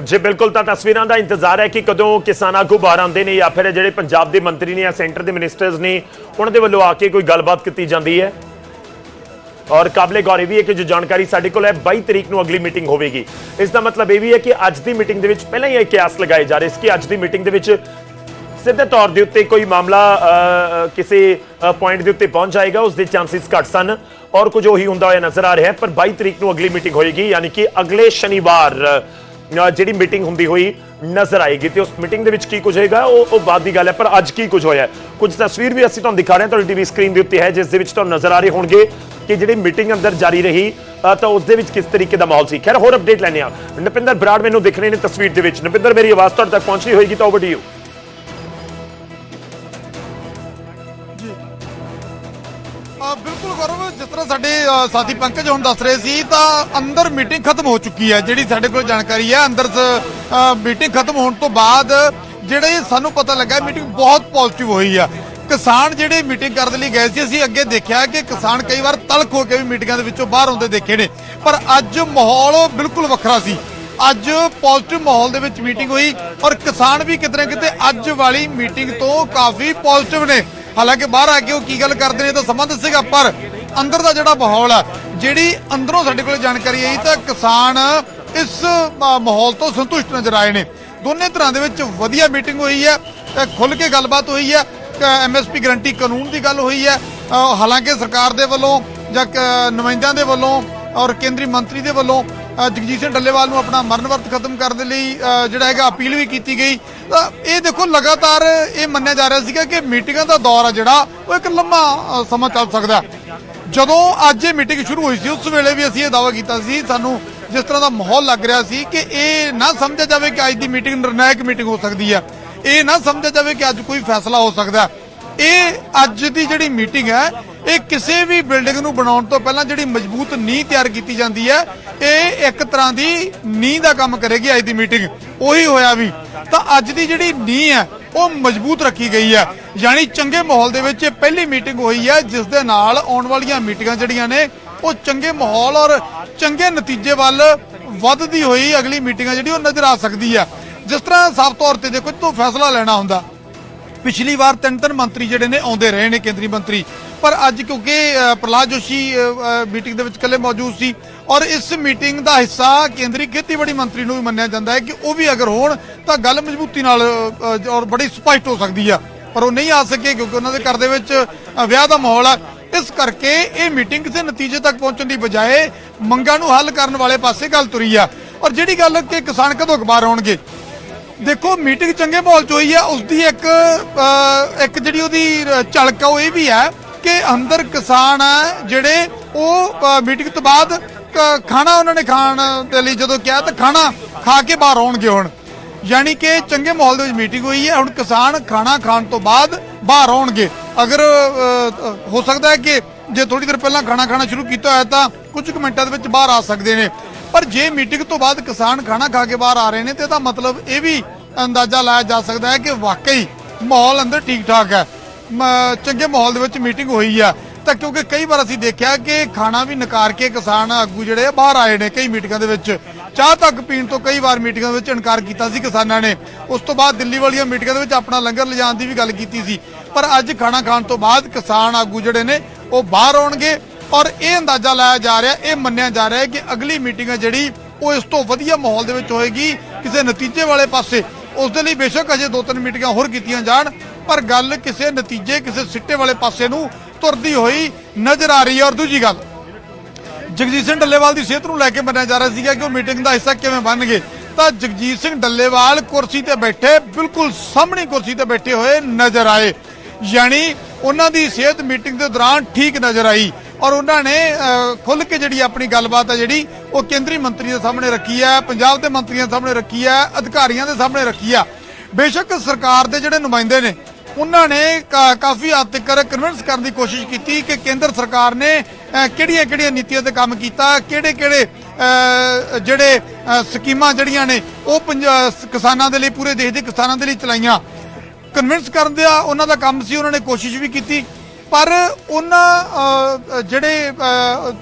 ਜੀ, ਬਿਲਕੁਲ ਤਾਂ ਤਸਵੀਰਾਂ ਦਾ ਇੰਤਜ਼ਾਰ ਹੈ ਕਿ ਕਦੋਂ ਕਿਸਾਨ ਆਗੂ ਬਾਹਰ ਆਉਂਦੇ ਨੇ ਜਾਂ ਫਿਰ ਜਿਹੜੇ ਪੰਜਾਬ ਦੇ ਮੰਤਰੀ ਨੇ ਜਾਂ ਸੈਂਟਰ ਦੇ ਮਿਨਿਸਟਰਸ ਨੇ, ਉਹਨਾਂ ਦੇ ਵੱਲੋਂ ਆ ਕੇ ਕੋਈ ਗੱਲਬਾਤ ਕੀਤੀ ਜਾਂਦੀ ਹੈ? ਔਰ ਕਾਬਲੇ ਗੌਰ ਇਹ ਵੀ ਹੈ ਕਿ ਜੋ ਜਾਣਕਾਰੀ ਸਾਡੇ ਕੋਲ ਹੈ 22 ਤਰੀਕ ਨੂੰ ਅਗਲੀ ਮੀਟਿੰਗ ਹੋਵੇਗੀ। ਇਸ ਦਾ ਮਤਲਬ ਇਹ ਵੀ ਹੈ ਕਿ ਅੱਜ ਦੀ ਮੀਟਿੰਗ ਦੇ ਵਿੱਚ ਪਹਿਲਾਂ ਹੀ ਇਹ ਕਿਆਸ ਲਗਾਏ ਜਾ ਰਹੇ ਸੀ ਕਿ ਅੱਜ ਦੀ ਮੀਟਿੰਗ ਦੇ ਵਿੱਚ ਸਿੱਧੇ ਤੌਰ ਦੇ ਉੱਤੇ ਕੋਈ ਮਾਮਲਾ ਕਿਸੇ ਪੁਆਇੰਟ ਦੇ ਉੱਤੇ ਪਹੁੰਚ ਜਾਏਗਾ, ਉਸ ਦੇ ਚਾਂਸਸ ਘੱਟ ਸਨ ਔਰ ਕੁਝ ਉਹੀ ਹੁੰਦਾ ਹੋਇਆ ਨਜ਼ਰ ਆ ਰਿਹਾ ਹੈ। ਪਰ 22 ਤਰੀਕ ਨੂੰ ਅਗਲੀ ਮੀਟਿੰਗ ਹੋਏਗੀ, ਯਾਨੀ ਕਿ ਅਗਲੇ ਸ਼ਨੀਵਾਰ ਜਿਹੜੀ ਮੀਟਿੰਗ ਹੁੰਦੀ ਹੋਈ ਨਜ਼ਰ ਆਏਗੀ। ਤੇ ਉਸ ਮੀਟਿੰਗ ਦੇ ਵਿੱਚ ਕੀ ਕੁਝ ਹੋਏਗਾ, ਉਹ ਉਹ ਬਾਅਦ ਦੀ ਗੱਲ ਹੈ, ਪਰ ਅੱਜ ਕੀ ਕੁਝ ਹੋਇਆ ਕੁਝ ਤਸਵੀਰ ਵੀ ਅਸੀਂ ਤੁਹਾਨੂੰ ਦਿਖਾ ਰਹੇ ਹਾਂ, ਤੁਹਾਡੀ ਟੀਵੀ ਸਕਰੀਨ ਦੇ ਉੱਤੇ ਹੈ, ਜਿਸ ਦੇ ਵਿੱਚ ਤੁਹਾਨੂੰ ਨਜ਼ਰ ਆ ਰਹੇ ਹੋਣਗੇ ਕਿ ਜਿਹੜੀ ਮੀਟਿੰਗ ਅੰਦਰ ਜਾਰੀ ਰਹੀ ਤਾਂ ਉਸ ਦੇ ਵਿੱਚ ਕਿਸ ਤਰੀਕੇ ਦਾ ਮਾਹੌਲ ਸੀ। ਖੈਰ, ਹੋਰ ਅਪਡੇਟ ਲੈਣੇ ਆ ਨਪਿੰਦਰ ਬਰਾੜ ਮੈਨੂੰ ਦਿਖ ਰਹੇ ਨੇ ਤਸਵੀਰ ਦੇ ਵਿੱਚ। ਨਪਿੰਦਰ, ਮੇਰੀ ਆਵਾਜ਼ ਤੁਹਾਡੇ ਤੱਕ ਪਹੁੰਚ ਰਹੀ ਹੋਏਗੀ ਤਾਂ ਓਵਰ ਟੂ ਯੂ ਬਿਲਕੁਲ ਗੌਰਵ, ਜਿਸ ਤਰ੍ਹਾਂ ਸਾਡੇ ਸਾਥੀ ਪੰਕਜ ਹੁਣ ਦੱਸ ਰਹੇ ਸੀ, ਤਾਂ ਅੰਦਰ ਮੀਟਿੰਗ ਖਤਮ ਹੋ ਚੁੱਕੀ ਹੈ, ਜਿਹੜੀ ਸਾਡੇ ਕੋਲ ਜਾਣਕਾਰੀ ਹੈ। ਅੰਦਰ ਮੀਟਿੰਗ ਖਤਮ ਹੋਣ ਤੋਂ ਬਾਅਦ ਜਿਹੜੇ ਸਾਨੂੰ ਪਤਾ ਲੱਗਾ ਮੀਟਿੰਗ ਬਹੁਤ ਪੋਜ਼ਿਟਿਵ ਹੋਈ ਆ। ਕਿਸਾਨ ਜਿਹੜੇ ਮੀਟਿੰਗ ਕਰਨ ਦੇ ਲਈ ਗਏ ਸੀ, ਅਸੀਂ ਅੱਗੇ ਦੇਖਿਆ ਕਿ ਕਿਸਾਨ ਕਈ ਵਾਰ ਤਲਖ ਹੋ ਕੇ ਵੀ ਮੀਟਿੰਗਾਂ ਦੇ ਵਿੱਚੋਂ ਬਾਹਰ ਆਉਂਦੇ ਦੇਖੇ ਨੇ। ਪਰ ਅੱਜ ਮਾਹੌਲ ਬਿਲਕੁਲ ਵੱਖਰਾ ਸੀ। ਅੱਜ ਪੋਜ਼ਿਟਿਵ ਮਾਹੌਲ ਦੇ ਵਿੱਚ ਮੀਟਿੰਗ ਹੋਈ ਔਰ ਕਿਸਾਨ ਵੀ ਕਿਤੇ ਨਾ ਕਿਤੇ ਅੱਜ ਵਾਲੀ ਮੀਟਿੰਗ ਤੋਂ ਕਾਫੀ ਪੋਜ਼ਿਟਿਵ ਨੇ। ਹਾਲਾਂਕਿ ਬਾਹਰ ਆ ਕੇ ਉਹ ਕੀ ਗੱਲ ਕਰਦੇ ਨੇ ਇਹ ਤਾਂ ਸਮਾਂ ਦੱਸੇਗਾ ਪਰ ਅੰਦਰ ਦਾ ਜਿਹੜਾ ਮਾਹੌਲ ਆ, ਜਿਹੜੀ ਅੰਦਰੋਂ ਸਾਡੇ ਕੋਲ ਜਾਣਕਾਰੀ ਆਈ ਤਾਂ ਕਿਸਾਨ ਇਸ ਮਾਹੌਲ ਤੋਂ ਸੰਤੁਸ਼ਟ ਨਜ਼ਰ ਆਏ ਨੇ। ਦੋਨੇ ਤਰ੍ਹਾਂ ਦੇ ਵਿੱਚ ਵਧੀਆ ਮੀਟਿੰਗ ਹੋਈ ਹੈ, ਤੇ ਖੁੱਲ ਕੇ ਗੱਲਬਾਤ ਹੋਈ ਹੈ ਐਮਐਸਪੀ ਗਰੰਟੀ ਕਾਨੂੰਨ ਦੀ ਗੱਲ ਹੋਈ ਹੈ ਹਾਲਾਂਕਿ ਸਰਕਾਰ ਦੇ ਵੱਲੋਂ ਜਾਂ ਕ- ਨੁਮਾਇੰਦਿਆਂ ਦੇ ਵੱਲੋਂ ਔਰ ਕੇਂਦਰੀ ਮੰਤਰੀ ਦੇ ਵੱਲੋਂ ਜਗਜੀਤ ਸਿੰਘ ਡੱਲੇਵਾਲ ਨੂੰ ਆਪਣਾ ਮਰਨ ਵਰਤ ਖਤਮ ਕਰਨ ਦੇ ਲਈ ਜਿਹੜਾ ਹੈਗਾ ਅਪੀਲ ਵੀ ਕੀਤੀ ਗਈ। ਤਾਂ ਇਹ ਦੇਖੋ, ਲਗਾਤਾਰ ਇਹ ਮੰਨਿਆ ਜਾ ਰਿਹਾ ਸੀਗਾ ਕਿ ਮੀਟਿੰਗਾਂ ਦਾ ਦੌਰ ਆ ਜਿਹੜਾ, ਉਹ ਇੱਕ ਲੰਮਾ ਸਮਾਂ ਚੱਲ ਸਕਦਾ ਜਦੋਂ ਅੱਜ ਇਹ ਮੀਟਿੰਗ ਸ਼ੁਰੂ ਹੋਈ ਸੀ, ਉਸ ਵੇਲੇ ਵੀ ਅਸੀਂ ਇਹ ਦਾਅਵਾ ਕੀਤਾ ਸੀ, ਸਾਨੂੰ ਜਿਸ ਤਰ੍ਹਾਂ ਦਾ ਮਾਹੌਲ ਲੱਗ ਰਿਹਾ ਸੀ ਕਿ ਇਹ ਨਾ ਸਮਝਿਆ ਜਾਵੇ ਕਿ ਅੱਜ ਦੀ ਮੀਟਿੰਗ ਨਿਰਣਾਇਕ ਮੀਟਿੰਗ ਹੋ ਸਕਦੀ ਹੈ। ਇਹ ਨਾ ਸਮਝਿਆ ਜਾਵੇ ਕਿ ਅੱਜ ਕੋਈ ਫੈਸਲਾ ਹੋ ਸਕਦਾ ਹੈ। ਇਹ ਅੱਜ ਦੀ ਜਿਹੜੀ ਮੀਟਿੰਗ ਹੈ, ਇਹ ਕਿਸੇ ਵੀ ਬਿਲਡਿੰਗ ਨੂੰ ਬਣਾਉਣ ਤੋਂ ਪਹਿਲਾਂ ਜਿਹੜੀ ਮਜ਼ਬੂਤ ਨੀਂਹ ਤਿਆਰ ਕੀਤੀ ਜਾਂਦੀ ਹੈ, ਇਹ ਇੱਕ ਤਰ੍ਹਾਂ ਦੀ ਨੀਂਹ ਦਾ ਕੰਮ ਕਰੇਗੀ ਅੱਜ ਦੀ ਮੀਟਿੰਗ। ਉਹੀ ਹੋਇਆ ਵੀ। ਤਾਂ ਅੱਜ ਦੀ ਜਿਹੜੀ ਨੀਂਹ ਹੈ, ਉਹ ਮਜ਼ਬੂਤ ਰੱਖੀ ਗਈ ਹੈ। ਯਾਨੀ ਚੰਗੇ ਮਾਹੌਲ ਦੇ ਵਿੱਚ ਇਹ ਪਹਿਲੀ ਮੀਟਿੰਗ ਹੋਈ ਹੈ, ਜਿਸ ਦੇ ਨਾਲ ਆਉਣ ਵਾਲੀਆਂ ਮੀਟਿੰਗਾਂ ਜਿਹੜੀਆਂ ਨੇ, ਉਹ ਚੰਗੇ ਮਾਹੌਲ ਔਰ ਚੰਗੇ ਨਤੀਜੇ ਵੱਲ ਵੱਧਦੀ ਹੋਈ ਅਗਲੀ ਮੀਟਿੰਗਾਂ ਜਿਹੜੀ ਉਹ ਨਜ਼ਰ ਆ ਸਕਦੀ ਹੈ। ਜਿਸ ਤਰ੍ਹਾਂ ਸਾਫ਼ ਤੌਰ ਤੇ ਦੇਖੋ ਤੋਂ ਫੈਸਲਾ ਲੈਣਾ ਹੁੰਦਾ। ਪਿਛਲੀ ਵਾਰ ਤਿੰਨ ਤਿੰਨ ਮੰਤਰੀ ਜਿਹੜੇ ਨੇ ਆਉਂਦੇ ਰਹੇ ਨੇ ਕੇਂਦਰੀ ਮੰਤਰੀ। ਪਰ ਅੱਜ ਕਿਉਂਕਿ ਅ, ਪ੍ਰਹਲਾਦ ਜੋਸ਼ੀ ਮੀਟਿੰਗ ਦੇ ਵਿੱਚ ਇਕੱਲੇ ਮੌਜੂਦ ਸੀ ਔਰ ਇਸ ਮੀਟਿੰਗ ਦਾ ਹਿੱਸਾ ਕੇਂਦਰੀ ਖੇਤੀਬਾੜੀ ਮੰਤਰੀ ਨੂੰ ਵੀ ਮੰਨਿਆ ਜਾਂਦਾ ਹੈ ਕਿ ਉਹ ਵੀ ਅਗਰ ਹੋਣ ਤਾਂ ਗੱਲ ਮਜ਼ਬੂਤੀ ਨਾਲ ਔਰ ਬੜੀ ਸਪਸ਼ਟ ਹੋ ਸਕਦੀ ਆ। ਪਰ ਉਹ ਨਹੀਂ ਆ ਸਕੇ ਕਿਉਂਕਿ ਉਹਨਾਂ ਦੇ ਘਰ ਦੇ ਵਿੱਚ ਵਿਆਹ ਦਾ ਮਾਹੌਲ ਆ। ਇਸ ਕਰਕੇ ਇਹ ਮੀਟਿੰਗ ਕਿਸੇ ਨਤੀਜੇ ਤੱਕ ਪਹੁੰਚਣ ਦੀ ਬਜਾਏ ਮੰਗਾਂ ਨੂੰ ਹੱਲ ਕਰਨ ਵਾਲੇ ਪਾਸੇ ਗੱਲ ਤੁਰੀ ਆ। ਔਰ ਜਿਹੜੀ ਗੱਲ ਕਿ ਕਿਸਾਨ ਕਦੋਂ ਅਖਬਾਰ ਆਉਣਗੇ ਦੇਖੋ ਮੀਟਿੰਗ ਚੰਗੇ ਮਾਹੌਲ ਚ ਹੋਈ ਹੈ ਉਸ ਦੀ ਇੱਕ ਇੱਕ ਜਿਹੜੀ ਉਹਦੀ ਝਲਕ ਆ, ਉਹ ਇਹ ਵੀ ਹੈ ਕਿ ਅੰਦਰ ਕਿਸਾਨ ਆ ਜਿਹੜੇ ਉਹ ਮੀਟਿੰਗ ਤੋਂ ਬਾਅਦ ਖਾਣਾ ਉਹਨਾਂ ਨੇ ਖਾਣ ਦੇ ਲਈ ਜਦੋਂ ਕਿਹਾ ਤਾਂ ਖਾਣਾ ਖਾ ਕੇ ਬਾਹਰ ਆਉਣਗੇ ਹੁਣ। ਯਾਨੀ ਕਿ ਚੰਗੇ ਮਾਹੌਲ ਦੇ ਵਿੱਚ ਮੀਟਿੰਗ ਹੋਈ ਹੈ ਹੁਣ ਕਿਸਾਨ ਖਾਣਾ ਖਾਣ ਤੋਂ ਬਾਅਦ ਬਾਹਰ ਆਉਣਗੇ। ਅਗਰ ਹੋ ਸਕਦਾ ਹੈ ਕਿ ਜੇ ਥੋੜੀ ਦੇਰ ਪਹਿਲਾਂ ਖਾਣਾ ਖਾਣਾ ਸ਼ੁਰੂ ਕੀਤਾ ਹੋਇਆ ਤਾਂ ਕੁਝ ਕੁ ਮਿੰਟਾਂ ਦੇ ਵਿੱਚ ਬਾਹਰ ਆ ਸਕਦੇ ਨੇ। ਪਰ ਜੇ ਮੀਟਿੰਗ ਤੋਂ ਬਾਅਦ ਕਿਸਾਨ ਖਾਣਾ ਖਾ ਕੇ ਬਾਹਰ ਆ ਰਹੇ ਨੇ, ਤੇ ਇਹਦਾ ਮਤਲਬ ਇਹ ਵੀ ਅੰਦਾਜ਼ਾ ਲਾਇਆ ਜਾ ਸਕਦਾ ਹੈ ਕਿ ਵਾਕਈ ਮਾਹੌਲ ਅੰਦਰ ਠੀਕ ਠਾਕ ਹੈ ਚੰਗੇ ਮਾਹੌਲ ਦੇ ਵਿੱਚ ਮੀਟਿੰਗ ਹੋਈ ਆ ਤਾਂ ਕਿਉਂਕਿ ਕਈ ਵਾਰ ਅਸੀਂ ਦੇਖਿਆ ਕਿ ਖਾਣਾ ਵੀ ਨਕਾਰ ਕੇ ਕਿਸਾਨ ਆਗੂ ਜਿਹੜੇ ਬਾਹਰ ਆਏ ਨੇ ਕਈ ਮੀਟਿੰਗਾਂ ਦੇ ਵਿੱਚ। ਚਾਹ ਤੱਕ ਪੀਣ ਤੋਂ ਕਈ ਵਾਰ ਮੀਟਿੰਗਾਂ ਦੇ ਵਿੱਚ ਇਨਕਾਰ ਕੀਤਾ ਸੀ ਕਿਸਾਨਾਂ ਨੇ। ਉਸ ਤੋਂ ਬਾਅਦ ਦਿੱਲੀ ਵਾਲੀਆਂ ਮੀਟਿੰਗਾਂ ਦੇ ਵਿੱਚ ਆਪਣਾ ਲੰਗਰ ਲਿਜਾਣ ਦੀ ਵੀ ਗੱਲ ਕੀਤੀ ਸੀ। ਪਰ ਅੱਜ ਖਾਣਾ ਖਾਣ ਤੋਂ ਬਾਅਦ ਕਿਸਾਨ ਆਗੂ ਜਿਹੜੇ ਨੇ, ਉਹ ਬਾਹਰ ਆਉਣਗੇ। ਔਰ ਇਹ ਅੰਦਾਜ਼ਾ ਲਾਇਆ ਜਾ ਰਿਹਾ, ਇਹ ਮੰਨਿਆ ਜਾ ਰਿਹਾ ਹੈ ਕਿ ਅਗਲੀ ਮੀਟਿੰਗ ਹੈ ਜਿਹੜੀ, ਉਹ ਇਸ ਤੋਂ ਵਧੀਆ ਮਾਹੌਲ ਦੇ ਵਿੱਚ ਹੋਏਗੀ, ਕਿਸੇ ਨਤੀਜੇ ਵਾਲੇ ਪਾਸੇ। ਉਸ ਦੇ ਲਈ ਬੇਸ਼ੱਕ ਅਜੇ ਦੋ ਤਿੰਨ ਮੀਟਿੰਗਾਂ ਹੋਰ ਕੀਤੀਆਂ ਜਾਣ, ਪਰ ਗੱਲ ਕਿਸੇ ਨਤੀਜੇ, ਕਿਸੇ ਸਿੱਟੇ ਵਾਲੇ ਪਾਸੇ ਨੂੰ ਤੁਰਦੀ ਹੋਈ ਨਜ਼ਰ ਆ ਰਹੀ ਹੈ। ਔਰ ਦੂਜੀ ਗੱਲ, ਜਗਜੀਤ ਸਿੰਘ ਡੱਲੇਵਾਲ ਦੀ ਸਿਹਤ ਨੂੰ ਲੈ ਕੇ ਮੰਨਿਆ ਜਾ ਰਿਹਾ ਸੀਗਾ ਕਿ ਉਹ ਮੀਟਿੰਗ ਦਾ ਹਿੱਸਾ ਕਿਵੇਂ ਬਣਨਗੇ। ਤਾਂ ਜਗਜੀਤ ਸਿੰਘ ਡੱਲੇਵਾਲ ਕੁਰਸੀ ਤੇ ਬੈਠੇ, ਬਿਲਕੁਲ ਸਾਹਮਣੇ ਕੁਰਸੀ ਤੇ ਬੈਠੇ ਹੋਏ ਨਜ਼ਰ ਆਏ। ਯਾਨੀ ਉਹਨਾਂ ਦੀ ਸਿਹਤ ਮੀਟਿੰਗ ਦੇ ਦੌਰਾਨ ਠੀਕ ਨਜ਼ਰ ਆਈ। ਔਰ ਉਹਨਾਂ ਨੇ ਅਹ, ਖੁੱਲ੍ਹ ਕੇ ਜਿਹੜੀ ਆਪਣੀ ਗੱਲਬਾਤ ਹੈ ਜਿਹੜੀ ਉਹ ਕੇਂਦਰੀ ਮੰਤਰੀ ਦੇ ਸਾਹਮਣੇ ਰੱਖੀ ਹੈ ਪੰਜਾਬ ਦੇ ਮੰਤਰੀਆਂ ਸਾਹਮਣੇ ਰੱਖੀ ਹੈ ਅਧਿਕਾਰੀਆਂ ਦੇ ਸਾਹਮਣੇ ਰੱਖੀ ਆ। ਬੇਸ਼ੱਕ ਸਰਕਾਰ ਦੇ ਜਿਹੜੇ ਨੁਮਾਇੰਦੇ ਨੇ ਉਹਨਾਂ ਨੇ ਕਾ- ਕਾਫੀ ਹੱਦ ਤੱਕ ਕਨਵਿੰਸ ਕਰਨ ਦੀ ਕੋਸ਼ਿਸ਼ ਕੀਤੀ ਕਿ ਕੇਂਦਰ ਸਰਕਾਰ ਨੇ ਕਿਹੜੀਆਂ ਕਿਹੜੀਆਂ ਨੀਤੀਆਂ ਤੇ ਕੰਮ ਕੀਤਾ ਕਿਹੜੇ ਕਿਹੜੇ ਜਿਹੜੇ ਸਕੀਮਾਂ ਜਿਹੜੀਆਂ ਨੇ ਉਹ ਪੰਜਾ- ਕਿਸਾਨਾਂ ਦੇ ਲਈ ਪੂਰੇ ਦੇਸ਼ ਦੇ ਕਿਸਾਨਾਂ ਦੇ ਲਈ ਚਲਾਈਆਂ। ਕਨਵਿੰਸ ਕਰਨ ਦਾ ਉਹਨਾਂ ਦਾ ਕੰਮ ਸੀ ਉਹਨਾਂ ਨੇ ਕੋਸ਼ਿਸ਼ ਵੀ ਕੀਤੀ। ਪਰ ਉਹਨਾਂ ਜਿਹੜੇ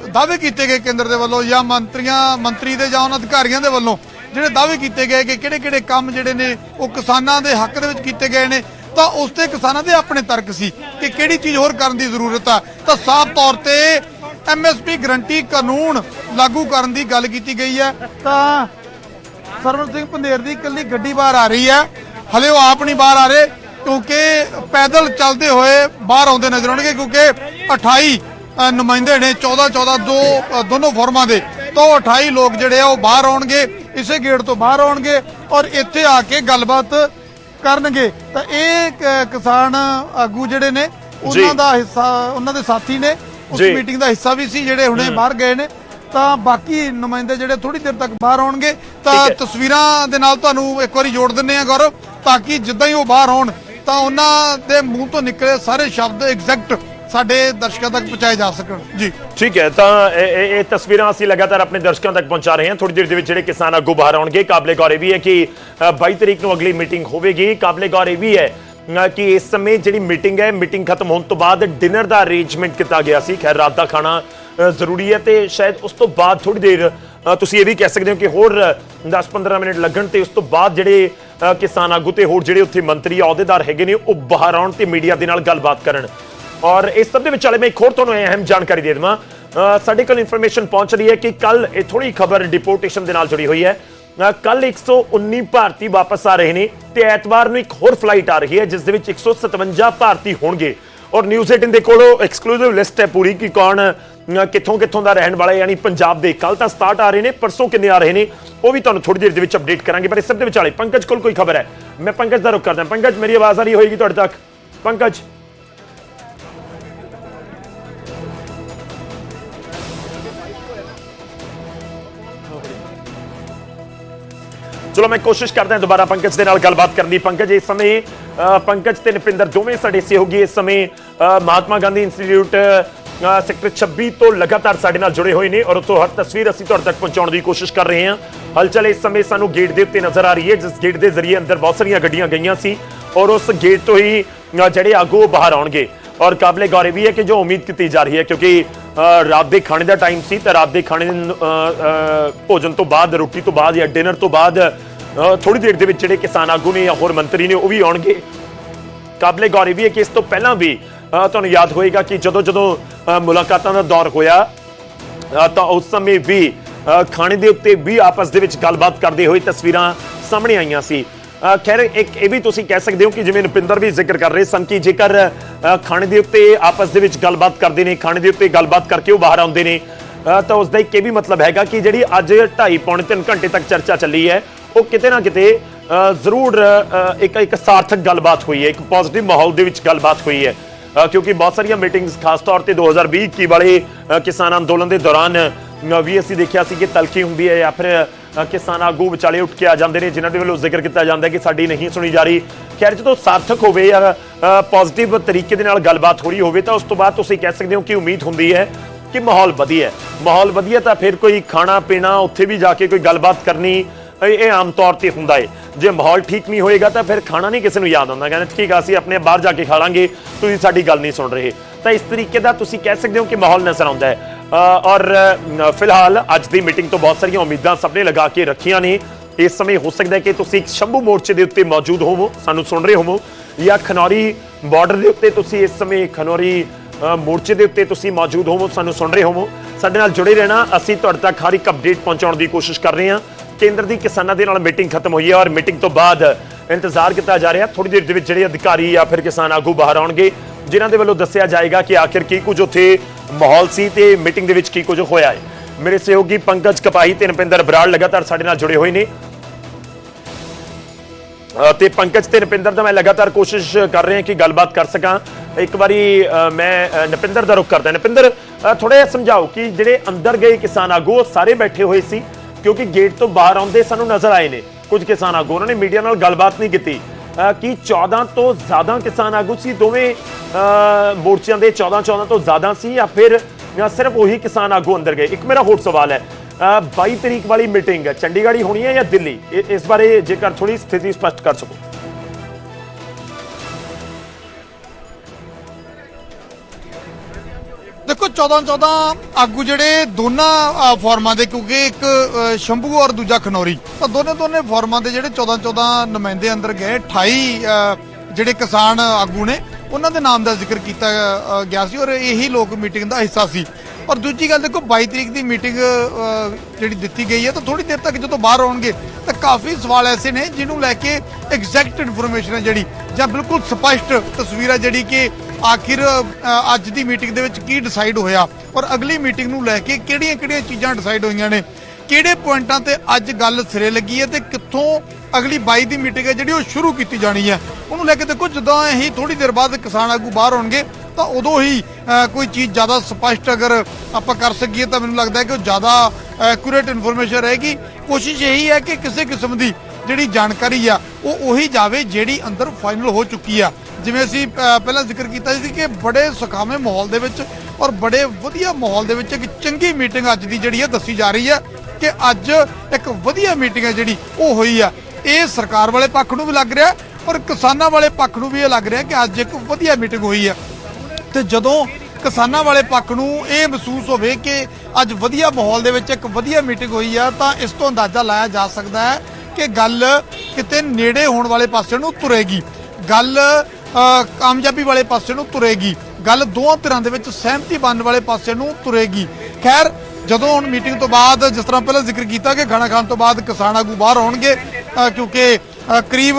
ਦਾਅਵੇ ਕੀਤੇ ਗਏ ਕੇਂਦਰ ਦੇ ਵੱਲੋਂ ਜਾਂ ਮੰਤਰੀਆਂ, ਮੰਤਰੀ ਦੇ ਜਾਂ ਉਹਨਾਂ ਅਧਿਕਾਰੀਆਂ ਦੇ ਵੱਲੋਂ ਜਿਹੜੇ ਦਾਅਵੇ ਕੀਤੇ ਗਏ ਕਿ ਕਿਹੜੇ ਕਿਹੜੇ ਕੰਮ ਜਿਹੜੇ ਨੇ ਉਹ ਕਿਸਾਨਾਂ ਦੇ ਹੱਕ ਦੇ ਵਿੱਚ ਕੀਤੇ ਗਏ ਨੇ, ਤਾਂ ਉਸ ਤੇ ਕਿਸਾਨਾਂ ਦੇ ਆਪਣੇ ਤਰਕ ਸੀ ਕਿ ਕਿਹੜੀ ਚੀਜ਼ ਹੋਰ ਕਰਨ ਦੀ ਜ਼ਰੂਰਤ ਆ। ਤਾਂ ਸਾਫ਼ ਤੌਰ ਤੇ ਐਮਐਸਪੀ ਗਰੰਟੀ ਕਾਨੂੰਨ ਲਾਗੂ ਕਰਨ ਦੀ ਗੱਲ ਕੀਤੀ ਗਈ ਹੈ। ਤਾਂ ਸਰਵਨ ਸਿੰਘ ਪੰਧੇਰ ਦੀ ਇਕੱਲੀ ਗੱਡੀ ਬਾਹਰ ਆ ਰਹੀ ਹੈ। ਹਲੇ ਉਹ ਆਪ ਨਹੀਂ ਬਾਹਰ ਆ ਰਹੇ। ਕਿਉਂਕਿ ਪੈਦਲ ਚੱਲਦੇ ਹੋਏ ਬਾਹਰ ਆਉਂਦੇ ਨਜ਼ਰ ਆਉਣਗੇ ਕਿਉਂਕਿ 28 ਅ, ਨੁਮਾਇੰਦੇ ਨੇ 14 14 ਦੋ ਦੋਨੋਂ ਫੋਰਮਾਂ ਦੇ। ਤਾਂ ਉਹ 28 ਲੋਕ ਜਿਹੜੇ ਆ ਉਹ ਬਾਹਰ ਆਉਣਗੇ ਇਸੇ ਗੇਟ ਤੋਂ ਬਾਹਰ ਆਉਣਗੇ ਔਰ ਇੱਥੇ ਆ ਕੇ ਗੱਲਬਾਤ ਕਰਨਗੇ। ਤਾਂ ਇਹ ਕਿਸਾਨ ਆਗੂ ਜਿਹੜੇ ਨੇ ਉਹਨਾਂ ਦਾ ਹਿੱਸਾ ਉਹਨਾਂ ਦੇ ਸਾਥੀ ਨੇ ਉਸ। ਮੀਟਿੰਗ ਦਾ ਹਿੱਸਾ ਵੀ ਸੀ ਜਿਹੜੇ ਹੁਣੇ ਬਾਹਰ ਗਏ ਨੇ। ਤਾਂ ਬਾਕੀ ਨੁਮਾਇੰਦੇ ਜਿਹੜੇ ਥੋੜੀ ਦੇਰ ਤੱਕ ਬਾਹਰ ਆਉਣਗੇ ਤਾਂ। ਤਸਵੀਰਾਂ ਦੇ ਨਾਲ ਤੁਹਾਨੂੰ ਇੱਕ ਵਾਰੀ ਜੋੜ ਦਿੰਨੇ ਆ ਗੌਰਵ ਤਾਂ ਕਿ ਜਿੱਦਾਂ ਹੀ ਉਹ ਬਾਹਰ ਆਉਣ ਤਾਂ ਉਹਨਾਂ ਦੇ ਮੂੰਹ ਤੋਂ ਨਿਕਲੇ ਸਾਰੇ ਸ਼ਬਦ ਐਗਜ਼ੈਕਟ ਸਾਡੇ ਦਰਸ਼ਕਾਂ ਤੱਕ ਪਹੁੰਚਾਏ ਜਾ ਸਕਣ। ਜੀ। ਠੀਕ ਹੈ ਤਾਂ ਇਹ- ਇਹ ਤਸਵੀਰਾਂ ਅਸੀਂ ਲਗਾਤਾਰ ਆਪਣੇ ਦਰਸ਼ਕਾਂ ਤੱਕ ਪਹੁੰਚਾ ਰਹੇ ਹਾਂ। ਥੋੜੀ ਦੇਰ ਦੇ ਵਿੱਚ ਜਿਹੜੇ ਕਿਸਾਨ ਆਗੂ ਬਾਹਰ ਆਉਣਗੇ ਕਾਬਲੇ ਗੌਰ ਇਹ ਵੀ ਹੈ ਕਿ ਅ, 22 ਤਰੀਕ ਨੂੰ ਅਗਲੀ ਮੀਟਿੰਗ ਹੋਵੇਗੀ। ਕਾਬਲੇ ਗੌਰ ਇਹ ਵੀ ਹੈ ਕਿ ਇਸ ਸਮੇਂ ਜਿਹੜੀ ਮੀਟਿੰਗ ਹੈ ਮੀਟਿੰਗ ਖਤਮ ਹੋਣ ਤੋਂ ਬਾਅਦ ਡਿਨਰ ਦਾ ਅਰੇਂਜਮੈਂਟ ਕੀਤਾ ਗਿਆ ਸੀ। ਖੈਰ ਰਾਤ ਦਾ ਖਾਣਾ ਜ਼ਰੂਰੀ ਹੈ ਤੇ ਸ਼ਾਇਦ ਉਸ ਤੋਂ ਬਾਅਦ ਥੋੜੀ ਦੇਰ ਤੁਸੀਂ ਇਹ ਵੀ ਕਹਿ ਸਕਦੇ ਹੋ ਕਿ ਹੋਰ 10-15 ਮਿੰਟ ਲੱਗਣ ਤੇ ਉਸ ਤੋਂ ਬਾਅਦ ਜਿਹੜੇ ਕਿਸਾਨ ਆਗੂ ਤੇ ਹੋਰ ਜਿਹੜੇ ਉੱਥੇ ਮੰਤਰੀ ਅਹੁਦੇਦਾਰ ਹੈਗੇ ਨੇ, ਉਹ ਬਾਹਰ ਆਉਣ ਤੇ ਮੀਡੀਆ ਦੇ ਨਾਲ ਗੱਲਬਾਤ ਕਰਨ। ਔਰ ਇਸ ਸਭ ਦੇ ਵਿਚਾਲੇ ਮੈਂ ਇੱਕ ਹੋਰ ਤੁਹਾਨੂੰ ਅਹਿਮ ਜਾਣਕਾਰੀ ਦੇ ਦੇਵਾਂ। ਸਾਡੇ ਕੋਲ ਇਨਫੋਰਮੇਸ਼ਨ ਪਹੁੰਚ ਰਹੀ ਹੈ ਕਿ ਕੱਲ ਇਹ ਥੋੜੀ ਖਬਰ ਡਿਪੋਰਟੇਸ਼ਨ ਦੇ ਨਾਲ ਜੁੜੀ ਹੋਈ ਹੈ। ਕੱਲ 119 ਭਾਰਤੀ ਵਾਪਸ ਆ ਰਹੇ ਨੇ ਤੇ ਐਤਵਾਰ ਨੂੰ ਇੱਕ ਹੋਰ ਫਲਾਈਟ ਆ ਰਹੀ ਹੈ, ਜਿਸ ਦੇ ਵਿੱਚ 157 ਭਾਰਤੀ ਹੋਣਗੇ। ਔਰ ਨਿਊਜ਼ 18 ਦੇ ਕੋਲੋਂ ਐਕਸਕਲੂਸਿਵ ਲਿਸਟ ਹੈ ਪੂਰੀ ਕਿ ਕੌਣ ਕਿੱਥੋਂ ਕਿੱਥੋਂ ਦਾ ਰਹਿਣ ਵਾਲਾ ਯਾਨੀ ਪੰਜਾਬ ਦੇ ਕੱਲ ਤਾਂ ਸਟਾਰਟ ਆ ਰਹੇ ਨੇ ਪਰਸੋਂ ਕਿੰਨੇ ਆ ਰਹੇ ਨੇ ਉਹ ਵੀ ਤੁਹਾਨੂੰ ਥੋੜੀ ਦੇਰ ਦੇ ਵਿੱਚ ਅਪਡੇਟ ਕਰਾਂਗੇ ਪਰ ਇਸ ਸਭ ਦੇ ਵਿਚਾਲੇ ਪੰਕਜ ਕੋਲ ਕੋਈ ਖਬਰ ਹੈ। ਮੈਂ ਪੰਕਜ ਦਾ ਰੁਕ ਕਰਦਾ ਪੰਕਜ ਮੇਰੀ ਆਵਾਜ਼ ਆ ਰਹੀ ਹੋਏਗੀ ਤੁਹਾਡੇ ਤੱਕ? ਪੰਕਜ। ਚਲੋ ਮੈਂ ਕੋਸ਼ਿਸ਼ ਕਰਦਾ ਦੁਬਾਰਾ ਪੰਕਜ ਦੇ ਨਾਲ ਗੱਲਬਾਤ ਕਰਨ ਦੀ। ਪੰਕਜ ਇਸ ਸਮੇਂ ਅ, ਪੰਕਜ ਤੇ ਨਪਿੰਦਰ ਦੋਵੇਂ ਸਾਡੇ ਸਹਿਯੋਗੀ ਇਸ ਸਮੇਂ ਅ, ਮਹਾਤਮਾ ਗਾਂਧੀ ਇੰਸਟੀਚਿਊਟ ਸੈਕਟਰ 26 ਤੋਂ ਲਗਾਤਾਰ ਸਾਡੇ ਨਾਲ ਜੁੜੇ ਹੋਏ ਨੇ ਔਰ ਉੱਥੋਂ ਹਰ ਤਸਵੀਰ ਅਸੀਂ ਤੁਹਾਡੇ ਤੱਕ ਪਹੁੰਚਾਉਣ ਦੀ ਕੋਸ਼ਿਸ਼ ਕਰ ਰਹੇ ਹਾਂ। ਹਲਚਲ ਇਸ ਸਮੇਂ ਸਾਨੂੰ ਗੇਟ ਦੇ ਉੱਤੇ ਨਜ਼ਰ ਆ ਰਹੀ ਹੈ, ਜਿਸ ਗੇਟ ਦੇ ਜ਼ਰੀਏ ਅੰਦਰ ਬਹੁਤ ਸਾਰੀਆਂ ਗੱਡੀਆਂ ਗਈਆਂ ਸੀ ਔਰ ਉਸ ਗੇਟ ਤੋਂ ਹੀ ਜਿਹੜੇ ਆਗੂ ਉਹ ਬਾਹਰ ਆਉਣਗੇ। ਔਰ ਕਾਬਲੇ ਗੌਰ ਇਹ ਵੀ ਹੈ ਕਿ ਜੋ ਉਮੀਦ ਕੀਤੀ ਜਾ ਰਹੀ ਹੈ, ਕਿਉਂਕਿ ਰਾਤ ਦੇ ਖਾਣੇ ਦਾ ਟਾਈਮ ਸੀ ਤਾਂ ਰਾਤ ਦੇ ਖਾਣੇ ਭੋਜਨ ਤੋਂ ਬਾਅਦ, ਰੋਟੀ ਤੋਂ ਬਾਅਦ ਜਾਂ ਡਿਨਰ ਤੋਂ ਬਾਅਦ ਥੋੜੀ ਦੇਰ ਦੇ ਵਿੱਚ ਜਿਹੜੇ ਕਿਸਾਨ ਆਗੂ ਨੇ ਜਾਂ ਹੋਰ ਮੰਤਰੀ ਨੇ ਉਹ ਵੀ ਆਉਣਗੇ। ਕਾਬਲੇ ਗੌਰ ਇਹ ਵੀ ਹੈ ਕਿ ਇਸ ਤੋਂ ਪਹਿਲਾਂ ਵੀ ਤੁਹਾਨੂੰ ਯਾਦ ਹੋਏਗਾ ਕਿ ਜਦੋਂ ਜਦੋਂ ਮੁਲਾਕਾਤਾਂ ਦਾ ਦੌਰ ਹੋਇਆ ਤਾਂ ਉਸ ਸਮੇਂ ਵੀ ਖਾਣੇ ਦੇ ਉੱਤੇ ਵੀ ਆਪਸ ਦੇ ਵਿੱਚ ਗੱਲਬਾਤ ਕਰਦੇ ਹੋਏ ਤਸਵੀਰਾਂ ਸਾਹਮਣੇ ਆਈਆਂ ਸੀ। ਖੈਰ, ਇੱਕ ਇਹ ਵੀ ਤੁਸੀਂ ਕਹਿ ਸਕਦੇ ਹੋ ਕਿ ਜਿਵੇਂ ਨਪਿੰਦਰ ਵੀ ਜ਼ਿਕਰ ਕਰ ਰਹੇ ਸਨ ਕਿ ਜੇਕਰ ਖਾਣੇ ਦੇ ਉੱਤੇ ਆਪਸ ਦੇ ਵਿੱਚ ਗੱਲਬਾਤ ਕਰਦੇ ਨੇ, ਖਾਣੇ ਦੇ ਉੱਤੇ ਗੱਲਬਾਤ ਕਰਕੇ ਉਹ ਬਾਹਰ ਆਉਂਦੇ ਨੇ ਤਾਂ ਉਸ ਦਾ ਇੱਕ ਇਹ ਵੀ ਮਤਲਬ ਹੈਗਾ ਕਿ ਜਿਹੜੀ ਅੱਜ 2.5 ਪੌਣੇ 3 ਘੰਟੇ ਤੱਕ ਚਰਚਾ ਚੱਲੀ ਹੈ, ਉਹ ਕਿਤੇ ਨਾ ਕਿਤੇ ਜ਼ਰੂਰ ਇੱਕ ਇੱਕ ਸਾਰਥਕ ਗੱਲਬਾਤ ਹੋਈ ਹੈ, ਇੱਕ ਪੋਜ਼ਿਟਿਵ ਮਾਹੌਲ ਦੇ ਵਿੱਚ ਗੱਲਬਾਤ ਹੋਈ ਹੈ। ਕਿਉਂਕਿ ਬਹੁਤ ਸਾਰੀਆਂ ਮੀਟਿੰਗਸ, ਖਾਸ ਤੌਰ ਤੇ 2020 21 ਵਾਲੇ ਕਿਸਾਨ ਅੰਦੋਲਨ ਦੇ ਦੌਰਾਨ ਵੀ ਅਸੀਂ ਦੇਖਿਆ ਸੀ ਕਿ ਤਲਖੀ ਹੁੰਦੀ ਹੈ ਜਾਂ ਫਿਰ ਕਿਸਾਨ ਆਗੂ ਵਿਚਾਲੇ ਉੱਠ ਕੇ ਆ ਜਾਂਦੇ ਨੇ, ਜਿਨ੍ਹਾਂ ਦੇ ਵੱਲੋਂ ਜ਼ਿਕਰ ਕੀਤਾ ਜਾਂਦਾ ਕਿ ਸਾਡੀ ਨਹੀਂ ਸੁਣੀ ਜਾ ਰਹੀ। ਖੈਰ, ਜਦੋਂ ਸਾਰਥਕ ਹੋਵੇ ਜਾਂ ਪੋਜ਼ਿਟਿਵ ਤਰੀਕੇ ਦੇ ਨਾਲ ਗੱਲਬਾਤ ਹੋ ਰਹੀ ਹੋਵੇ, ਤਾਂ ਉਸ ਤੋਂ ਬਾਅਦ ਤੁਸੀਂ ਕਹਿ ਸਕਦੇ ਹੋ ਕਿ ਉਮੀਦ ਹੁੰਦੀ ਹੈ ਕਿ ਮਾਹੌਲ ਵਧੀਆ ਹੈ। ਮਾਹੌਲ ਵਧੀਆ ਤਾਂ ਫਿਰ ਕੋਈ ਖਾਣਾ ਪੀਣਾ ਉੱਥੇ ਵੀ ਜਾ ਕੇ ਕੋਈ ਗੱਲਬਾਤ ਕਰਨੀ ਇਹ ਆਮ ਤੌਰ ਤੇ ਹੁੰਦਾ ਹੈ ਜੇ ਮਾਹੌਲ ਠੀਕ ਨਹੀਂ ਹੋਏਗਾ ਤਾਂ ਫਿਰ ਖਾਣਾ ਨਹੀਂ ਕਿਸੇ ਨੂੰ ਯਾਦ ਆਉਂਦਾ। ਕਹਿੰਦੇ ਠੀਕ ਆ, ਅਸੀਂ ਆਪਣੇ ਬਾਹਰ ਜਾ ਕੇ ਖਾ ਲਾਂਗੇ। ਤੁਸੀਂ ਸਾਡੀ ਗੱਲ ਨਹੀਂ ਸੁਣ ਰਹੇ। ਤਾਂ ਇਸ ਤਰੀਕੇ ਦਾ ਤੁਸੀਂ ਕਹਿ ਸਕਦੇ ਹੋ ਕਿ ਮਾਹੌਲ ਨਜ਼ਰ ਆਉਂਦਾ ਹੈ ਔਰ ਫਿਲਹਾਲ ਅੱਜ ਦੀ ਮੀਟਿੰਗ ਤੋਂ ਬਹੁਤ ਸਾਰੀਆਂ ਉਮੀਦਾਂ ਸਭ ਨੇ ਲਗਾ ਕੇ ਰੱਖੀਆਂ ਨੇ। ਇਸ ਸਮੇਂ ਹੋ ਸਕਦਾ ਹੈ ਕਿ ਤੁਸੀਂ ਇੱਕ ਸ਼ੰਭੂ ਮੋਰਚੇ ਦੇ ਉੱਤੇ ਮੌਜੂਦ ਹੋਵੋ, ਸਾਨੂੰ ਸੁਣ ਰਹੇ ਹੋਵੋ। ਜਾਂ ਖਨੌਰੀ ਬਾਰਡਰ ਦੇ ਉੱਤੇ ਤੁਸੀਂ ਇਸ ਸਮੇਂ ਖਨੌਰੀ ਮੋਰਚੇ ਦੇ ਉੱਤੇ ਤੁਸੀਂ ਮੌਜੂਦ ਹੋਵੋ, ਸਾਨੂੰ ਸੁਣ ਰਹੇ ਹੋਵੋ। ਸਾਡੇ ਨਾਲ ਜੁੜੇ ਰਹਿਣਾ, ਅਸੀਂ ਤੁਹਾਡੇ ਤੱਕ ਹਰ ਇੱਕ ਅਪਡੇਟ ਪਹੁੰਚਾਉਣ ਦੀ ਕੋਸ਼ਿਸ਼ ਕਰ ਰਹੇ ਹਾਂ। ਕੇਂਦਰ ਦੀ ਕਿਸਾਨਾਂ ਦੇ ਨਾਲ ਮੀਟਿੰਗ ਖਤਮ ਹੋਈ ਹੈ ਔਰ ਮੀਟਿੰਗ ਤੋਂ ਬਾਅਦ ਇੰਤਜ਼ਾਰ ਕੀਤਾ ਜਾ ਰਿਹਾ। ਥੋੜੀ ਦੇਰ ਦੇ ਵਿੱਚ ਜਿਹੜੇ ਅਧਿਕਾਰੀ ਜਾਂ ਫਿਰ ਕਿਸਾਨ ਆਗੂ ਬਾਹਰ ਆਉਣਗੇ ਜਿਨ੍ਹਾਂ ਦੇ ਵੱਲੋਂ ਦੱਸਿਆ ਜਾਏਗਾ ਕਿ ਆਖਿਰ ਕੀ ਕੁਝ ਉੱਥੇ ਮਾਹੌਲ ਸੀ ਤੇ ਮੀਟਿੰਗ ਦੇ ਵਿੱਚ ਕੀ ਕੁਝ ਹੋਇਆ ਹੈ। ਮੇਰੇ ਸਹਿਯੋਗੀ ਪੰਕਜ ਕਪਾਹੀ ਤੇ ਨਪਿੰਦਰ ਬਰਾੜ ਲਗਾਤਾਰ ਸਾਡੇ ਨਾਲ ਜੁੜੇ ਹੋਏ ਨੇ। ਤੇ ਪੰਕਜ ਤੇ ਨਪਿੰਦਰ ਦਾ ਮੈਂ ਲਗਾਤਾਰ ਕੋਸ਼ਿਸ਼ ਕਰ ਰਿਹਾ ਕਿ ਗੱਲਬਾਤ ਕਰ ਸਕਾਂ। ਇੱਕ ਵਾਰੀ ਅ, ਮੈਂ ਨਪਿੰਦਰ ਦਾ ਰੁਖ ਕਰਦਾ। ਨਪਿੰਦਰ ਥੋੜਾ ਜਿਹਾ ਸਮਝਾਓ ਕਿ ਜਿਹੜੇ ਅੰਦਰ ਗਏ ਕਿਸਾਨ ਆਗੂ ਉਹ ਸਾਰੇ ਬੈਠੇ ਹੋਏ ਸੀ। ਕਿਉਂਕਿ ਗੇਟ ਤੋਂ ਬਾਹਰ ਆਉਂਦੇ ਸਾਨੂੰ ਨਜ਼ਰ ਆਏ ਨੇ। ਕੁਝ ਕਿਸਾਨ ਆਗੂ ਉਹਨਾਂ ਨੇ ਮੀਡੀਆ ਨਾਲ ਗੱਲਬਾਤ ਨਹੀਂ ਕੀਤੀ। ਕਿ ਕੀ 14 ਤੋਂ ਜ਼ਿਆਦਾ ਕਿਸਾਨ ਆਗੂ ਸੀ? ਦੋਵੇਂ ਮੋਰਚਿਆਂ ਦੇ 14 14 ਤੋਂ ਜ਼ਿਆਦਾ ਸੀ ਜਾਂ ਫਿਰ ਜਾਂ ਸਿਰਫ ਉਹੀ ਕਿਸਾਨ ਆਗੂ ਅੰਦਰ ਗਏ? ਇੱਕ ਮੇਰਾ ਹੋਰ ਸਵਾਲ ਹੈ। ਅ, 22 ਤਰੀਕ ਵਾਲੀ ਮੀਟਿੰਗ ਚੰਡੀਗੜ੍ਹ ਹੀ ਹੋਣੀ ਹੈ ਜਾਂ ਦਿੱਲੀ? ਇਸ ਬਾਰੇ ਜੇਕਰ ਥੋੜੀ ਸਥਿਤੀ ਸਪਸ਼ਟ ਕਰ ਸਕੋ। ਦੇਖੋ 14 14 ਆਗੂ ਜਿਹੜੇ ਦੋਨਾਂ ਅ, ਫਾਰਮਾਂ ਦੇ ਕਿਉਂਕਿ ਇੱਕ ਸ਼ੰਭੂ ਔਰ ਦੂਜਾ ਖਨੌਰੀ। ਤਾਂ ਦੋਨੇ ਦੋਨੇ ਫਾਰਮਾਂ ਦੇ ਜਿਹੜੇ 14 14 ਨੁਮਾਇੰਦੇ ਅੰਦਰ ਗਏ 28 ਜਿਹੜੇ ਕਿਸਾਨ ਆਗੂ ਨੇ ਉਹਨਾਂ ਦੇ ਨਾਮ ਦਾ ਜ਼ਿਕਰ ਕੀਤਾ ਗਿਆ ਸੀ ਔਰ ਇਹੀ ਲੋਕ ਮੀਟਿੰਗ ਦਾ ਹਿੱਸਾ ਸੀ। ਔਰ ਦੂਜੀ ਗੱਲ ਦੇਖੋ 22 ਤਰੀਕ ਦੀ ਮੀਟਿੰਗ ਜਿਹੜੀ ਦਿੱਤੀ ਗਈ ਹੈ ਤਾਂ ਥੋੜੀ ਦੇਰ ਤੱਕ ਜਦੋਂ ਬਾਹਰ ਆਉਣਗੇ ਤਾਂ ਕਾਫੀ ਸਵਾਲ ਐਸੇ ਨੇ ਜਿਹਨੂੰ ਲੈ ਕੇ ਐਗਜ਼ੈਕਟ ਇਨਫੋਰਮੇਸ਼ਨ ਹੈ ਜਿਹੜੀ ਜਾਂ ਬਿਲਕੁਲ ਸਪਸ਼ਟ ਤਸਵੀਰ ਹੈ ਜਿਹੜੀ ਕਿ ਆਖਿਰ ਅੱਜ ਦੀ ਮੀਟਿੰਗ ਦੇ ਵਿੱਚ ਕੀ ਡਿਸਾਈਡ ਹੋਇਆ? ਔਰ ਅਗਲੀ ਮੀਟਿੰਗ ਨੂੰ ਲੈ ਕੇ ਕਿਹੜੀਆਂ-ਕਿਹੜੀਆਂ ਚੀਜ਼ਾਂ ਡਿਸਾਈਡ ਹੋਈਆਂ ਨੇ? ਕਿਹੜੇ ਪੁਆਇੰਟਾਂ ਤੇ ਅੱਜ ਗੱਲ ਸਿਰੇ ਲੱਗੀ ਹੈ ਤੇ ਕਿੱਥੋਂ ਅਗਲੀ 22 ਦੀ ਮੀਟਿੰਗ ਹੈ ਜਿਹੜੀ ਉਹ ਸ਼ੁਰੂ ਕੀਤੀ ਜਾਣੀ ਹੈ? ਉਹਨੂੰ ਲੈ ਕੇ ਦੇਖੋ, ਜਦੋਂ ਹੀ ਥੋੜੀ ਦੇਰ ਬਾਅਦ ਕਿਸਾਨ ਆਗੂ ਬਾਹਰ ਹੋਣਗੇ ਤਾਂ ਉਦੋਂ ਹੀ ਕੋਈ ਚੀਜ਼ ਜ਼ਿਆਦਾ ਸਪਸ਼ਟ ਅਗਰ ਆਪਾਂ ਕਰ ਸਕੀਏ ਤਾਂ ਮੈਨੂੰ ਲੱਗਦਾ ਹੈ ਕਿ ਉਹ ਜ਼ਿਆਦਾ ਐਕੂਰੇਟ ਇਨਫੋਰਮੇਸ਼ਨ ਰਹੇਗੀ। ਕੋਸ਼ਿਸ਼ ਇਹੀ ਹੈ ਕਿ ਕਿਸੇ ਕਿਸਮ ਦੀ ਜਿਹੜੀ ਜਾਣਕਾਰੀ ਆ, ਉਹ ਉਹੀ ਜਾਵੇ ਜਿਹੜੀ ਅੰਦਰ ਫਾਈਨਲ ਹੋ ਚੁੱਕੀ ਆ। ਜਿਵੇਂ ਅਸੀਂ ਪਹਿਲਾਂ ਜ਼ਿਕਰ ਕੀਤਾ ਸੀ ਕਿ ਬੜੇ ਸੁਖਾਵੇਂ ਮਾਹੌਲ ਦੇ ਵਿੱਚ ਔਰ ਬੜੇ ਵਧੀਆ ਮਾਹੌਲ ਦੇ ਵਿੱਚ ਇੱਕ ਚੰਗੀ ਮੀਟਿੰਗ ਅੱਜ ਦੀ ਜਿਹੜੀ ਹੈ ਦੱਸੀ ਜਾ ਰਹੀ ਹੈ ਕਿ ਅੱਜ ਇੱਕ ਵਧੀਆ ਮੀਟਿੰਗ ਹੈ ਜਿਹੜੀ ਉਹ ਹੋਈ ਆ। ਇਹ ਸਰਕਾਰ ਵਾਲੇ ਪੱਖ ਨੂੰ ਵੀ ਲੱਗ ਰਿਹਾ ਔਰ ਕਿਸਾਨਾਂ ਵਾਲੇ ਪੱਖ ਨੂੰ ਵੀ ਇਹ ਲੱਗ ਰਿਹਾ ਕਿ ਅੱਜ ਇੱਕ ਵਧੀਆ ਮੀਟਿੰਗ ਹੋਈ ਆ। ਤੇ ਜਦੋਂ ਕਿਸਾਨਾਂ ਵਾਲੇ ਪੱਖ ਨੂੰ ਇਹ ਮਹਿਸੂਸ ਹੋਵੇ ਕਿ ਅੱਜ ਵਧੀਆ ਮਾਹੌਲ ਦੇ ਵਿੱਚ ਇੱਕ ਵਧੀਆ ਮੀਟਿੰਗ ਹੋਈ ਆ, ਤਾਂ ਇਸ ਤੋਂ ਅੰਦਾਜ਼ਾ ਲਾਇਆ ਜਾ ਸਕਦਾ ਹੈ ਕਿ ਗੱਲ ਕਿਤੇ ਨੇੜੇ ਹੋਣ ਵਾਲੇ ਪਾਸੇ ਨੂੰ ਤੁਰੇਗੀ। ਗੱਲ ਕਾਮਯਾਬੀ ਵਾਲੇ ਪਾਸੇ ਨੂੰ ਤੁਰੇਗੀ। ਗੱਲ ਦੋਹਾਂ ਧਿਰਾਂ ਦੇ ਵਿੱਚ ਸਹਿਮਤੀ ਬਣਨ ਵਾਲੇ ਪਾਸੇ ਨੂੰ ਤੁਰੇਗੀ। ਖੈਰ, ਜਦੋਂ ਹੁਣ ਮੀਟਿੰਗ ਤੋਂ ਬਾਅਦ ਜਿਸ ਤਰ੍ਹਾਂ ਪਹਿਲਾਂ ਜ਼ਿਕਰ ਕੀਤਾ ਕਿ ਖਾਣਾ ਖਾਣ ਤੋਂ ਬਾਅਦ ਕਿਸਾਨ ਆਗੂ ਬਾਹਰ ਆਉਣਗੇ ਕਿਉਂਕਿ ਕਰੀਬ,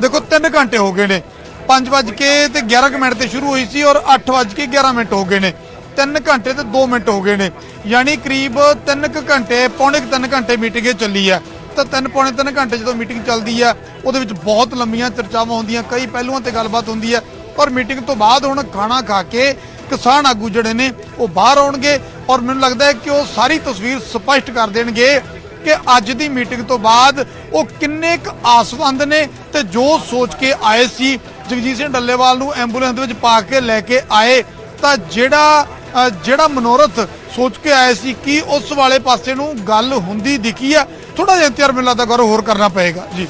ਦੇਖੋ 3 ਘੰਟੇ ਹੋ ਗਏ ਨੇ। 5 ਵੱਜ ਕੇ ਤੇ 11 ਕੁ ਮਿੰਟ ਤੇ ਸ਼ੁਰੂ ਹੋਈ ਸੀ ਔਰ 8 ਵੱਜ ਕੇ 11 ਮਿੰਟ ਹੋ ਗਏ ਨੇ। 3 ਘੰਟੇ ਤੇ 2 ਮਿੰਟ ਹੋ ਗਏ ਨੇ। ਯਾਨੀ ਕਰੀਬ 3 ਕੁ ਘੰਟੇ, ਪੌਣੇ 3 ਘੰਟੇ ਮੀਟਿੰਗ ਇਹ ਚੱਲੀ ਹੈ। ਤਾਂ 3 ਪੌਣੇ 3 ਘੰਟੇ ਜਦੋਂ ਮੀਟਿੰਗ ਚੱਲਦੀ ਆ, ਉਹਦੇ ਵਿੱਚ ਬਹੁਤ ਲੰਮੀਆਂ ਚਰਚਾਵਾਂ ਹੁੰਦੀਆਂ, ਕਈ ਪਹਿਲੂਆਂ ਤੇ ਗੱਲਬਾਤ ਹੁੰਦੀ ਹੈ ਔਰ ਮੀਟਿੰਗ ਤੋਂ ਬਾਅਦ ਹੁਣ ਖਾਣਾ ਖਾ ਕੇ ਕਿਸਾਨ ਆਗੂ ਜਿਹੜੇ ਨੇ, ਉਹ ਬਾਹਰ ਆਉਣਗੇ ਔਰ ਮੈਨੂੰ ਲੱਗਦਾ ਹੈ ਕਿ ਉਹ ਸਾਰੀ ਤਸਵੀਰ ਸਪਸ਼ਟ ਕਰ ਦੇਣਗੇ ਕਿ ਅੱਜ ਦੀ ਮੀਟਿੰਗ ਤੋਂ ਬਾਅਦ ਉਹ ਕਿੰਨੇ ਕ ਆਸਵੰਦ ਨੇ ਤੇ ਜੋ ਸੋਚ ਕੇ ਆਏ ਸੀ, ਜਗਜੀਤ ਸਿੰਘ ਡੱਲੇਵਾਲ ਨੂੰ ਐਂਬੂਲੈਂਸ ਵਿੱਚ ਪਾ ਕੇ ਲੈ ਕੇ ਆਏ, ਤਾਂ ਜਿਹੜਾ ਜਿਹੜਾ ਮਨੋਰਥ ਸੋਚ ਕੇ ਆਏ ਸੀ ਕਿ ਉਸ ਵਾਲੇ ਪਾਸੇ ਨੂੰ ਗੱਲ ਹੁੰਦੀ ਦਿਖੀ ਆ ਥੋੜਾ ਜਿਹਾ ਇੰਤਜ਼ਾਰ ਮੈਨੂੰ ਲੱਗਦਾ ਗੌਰਵ ਹੋਰ ਕਰਨਾ ਪਏਗਾ। ਜੀ।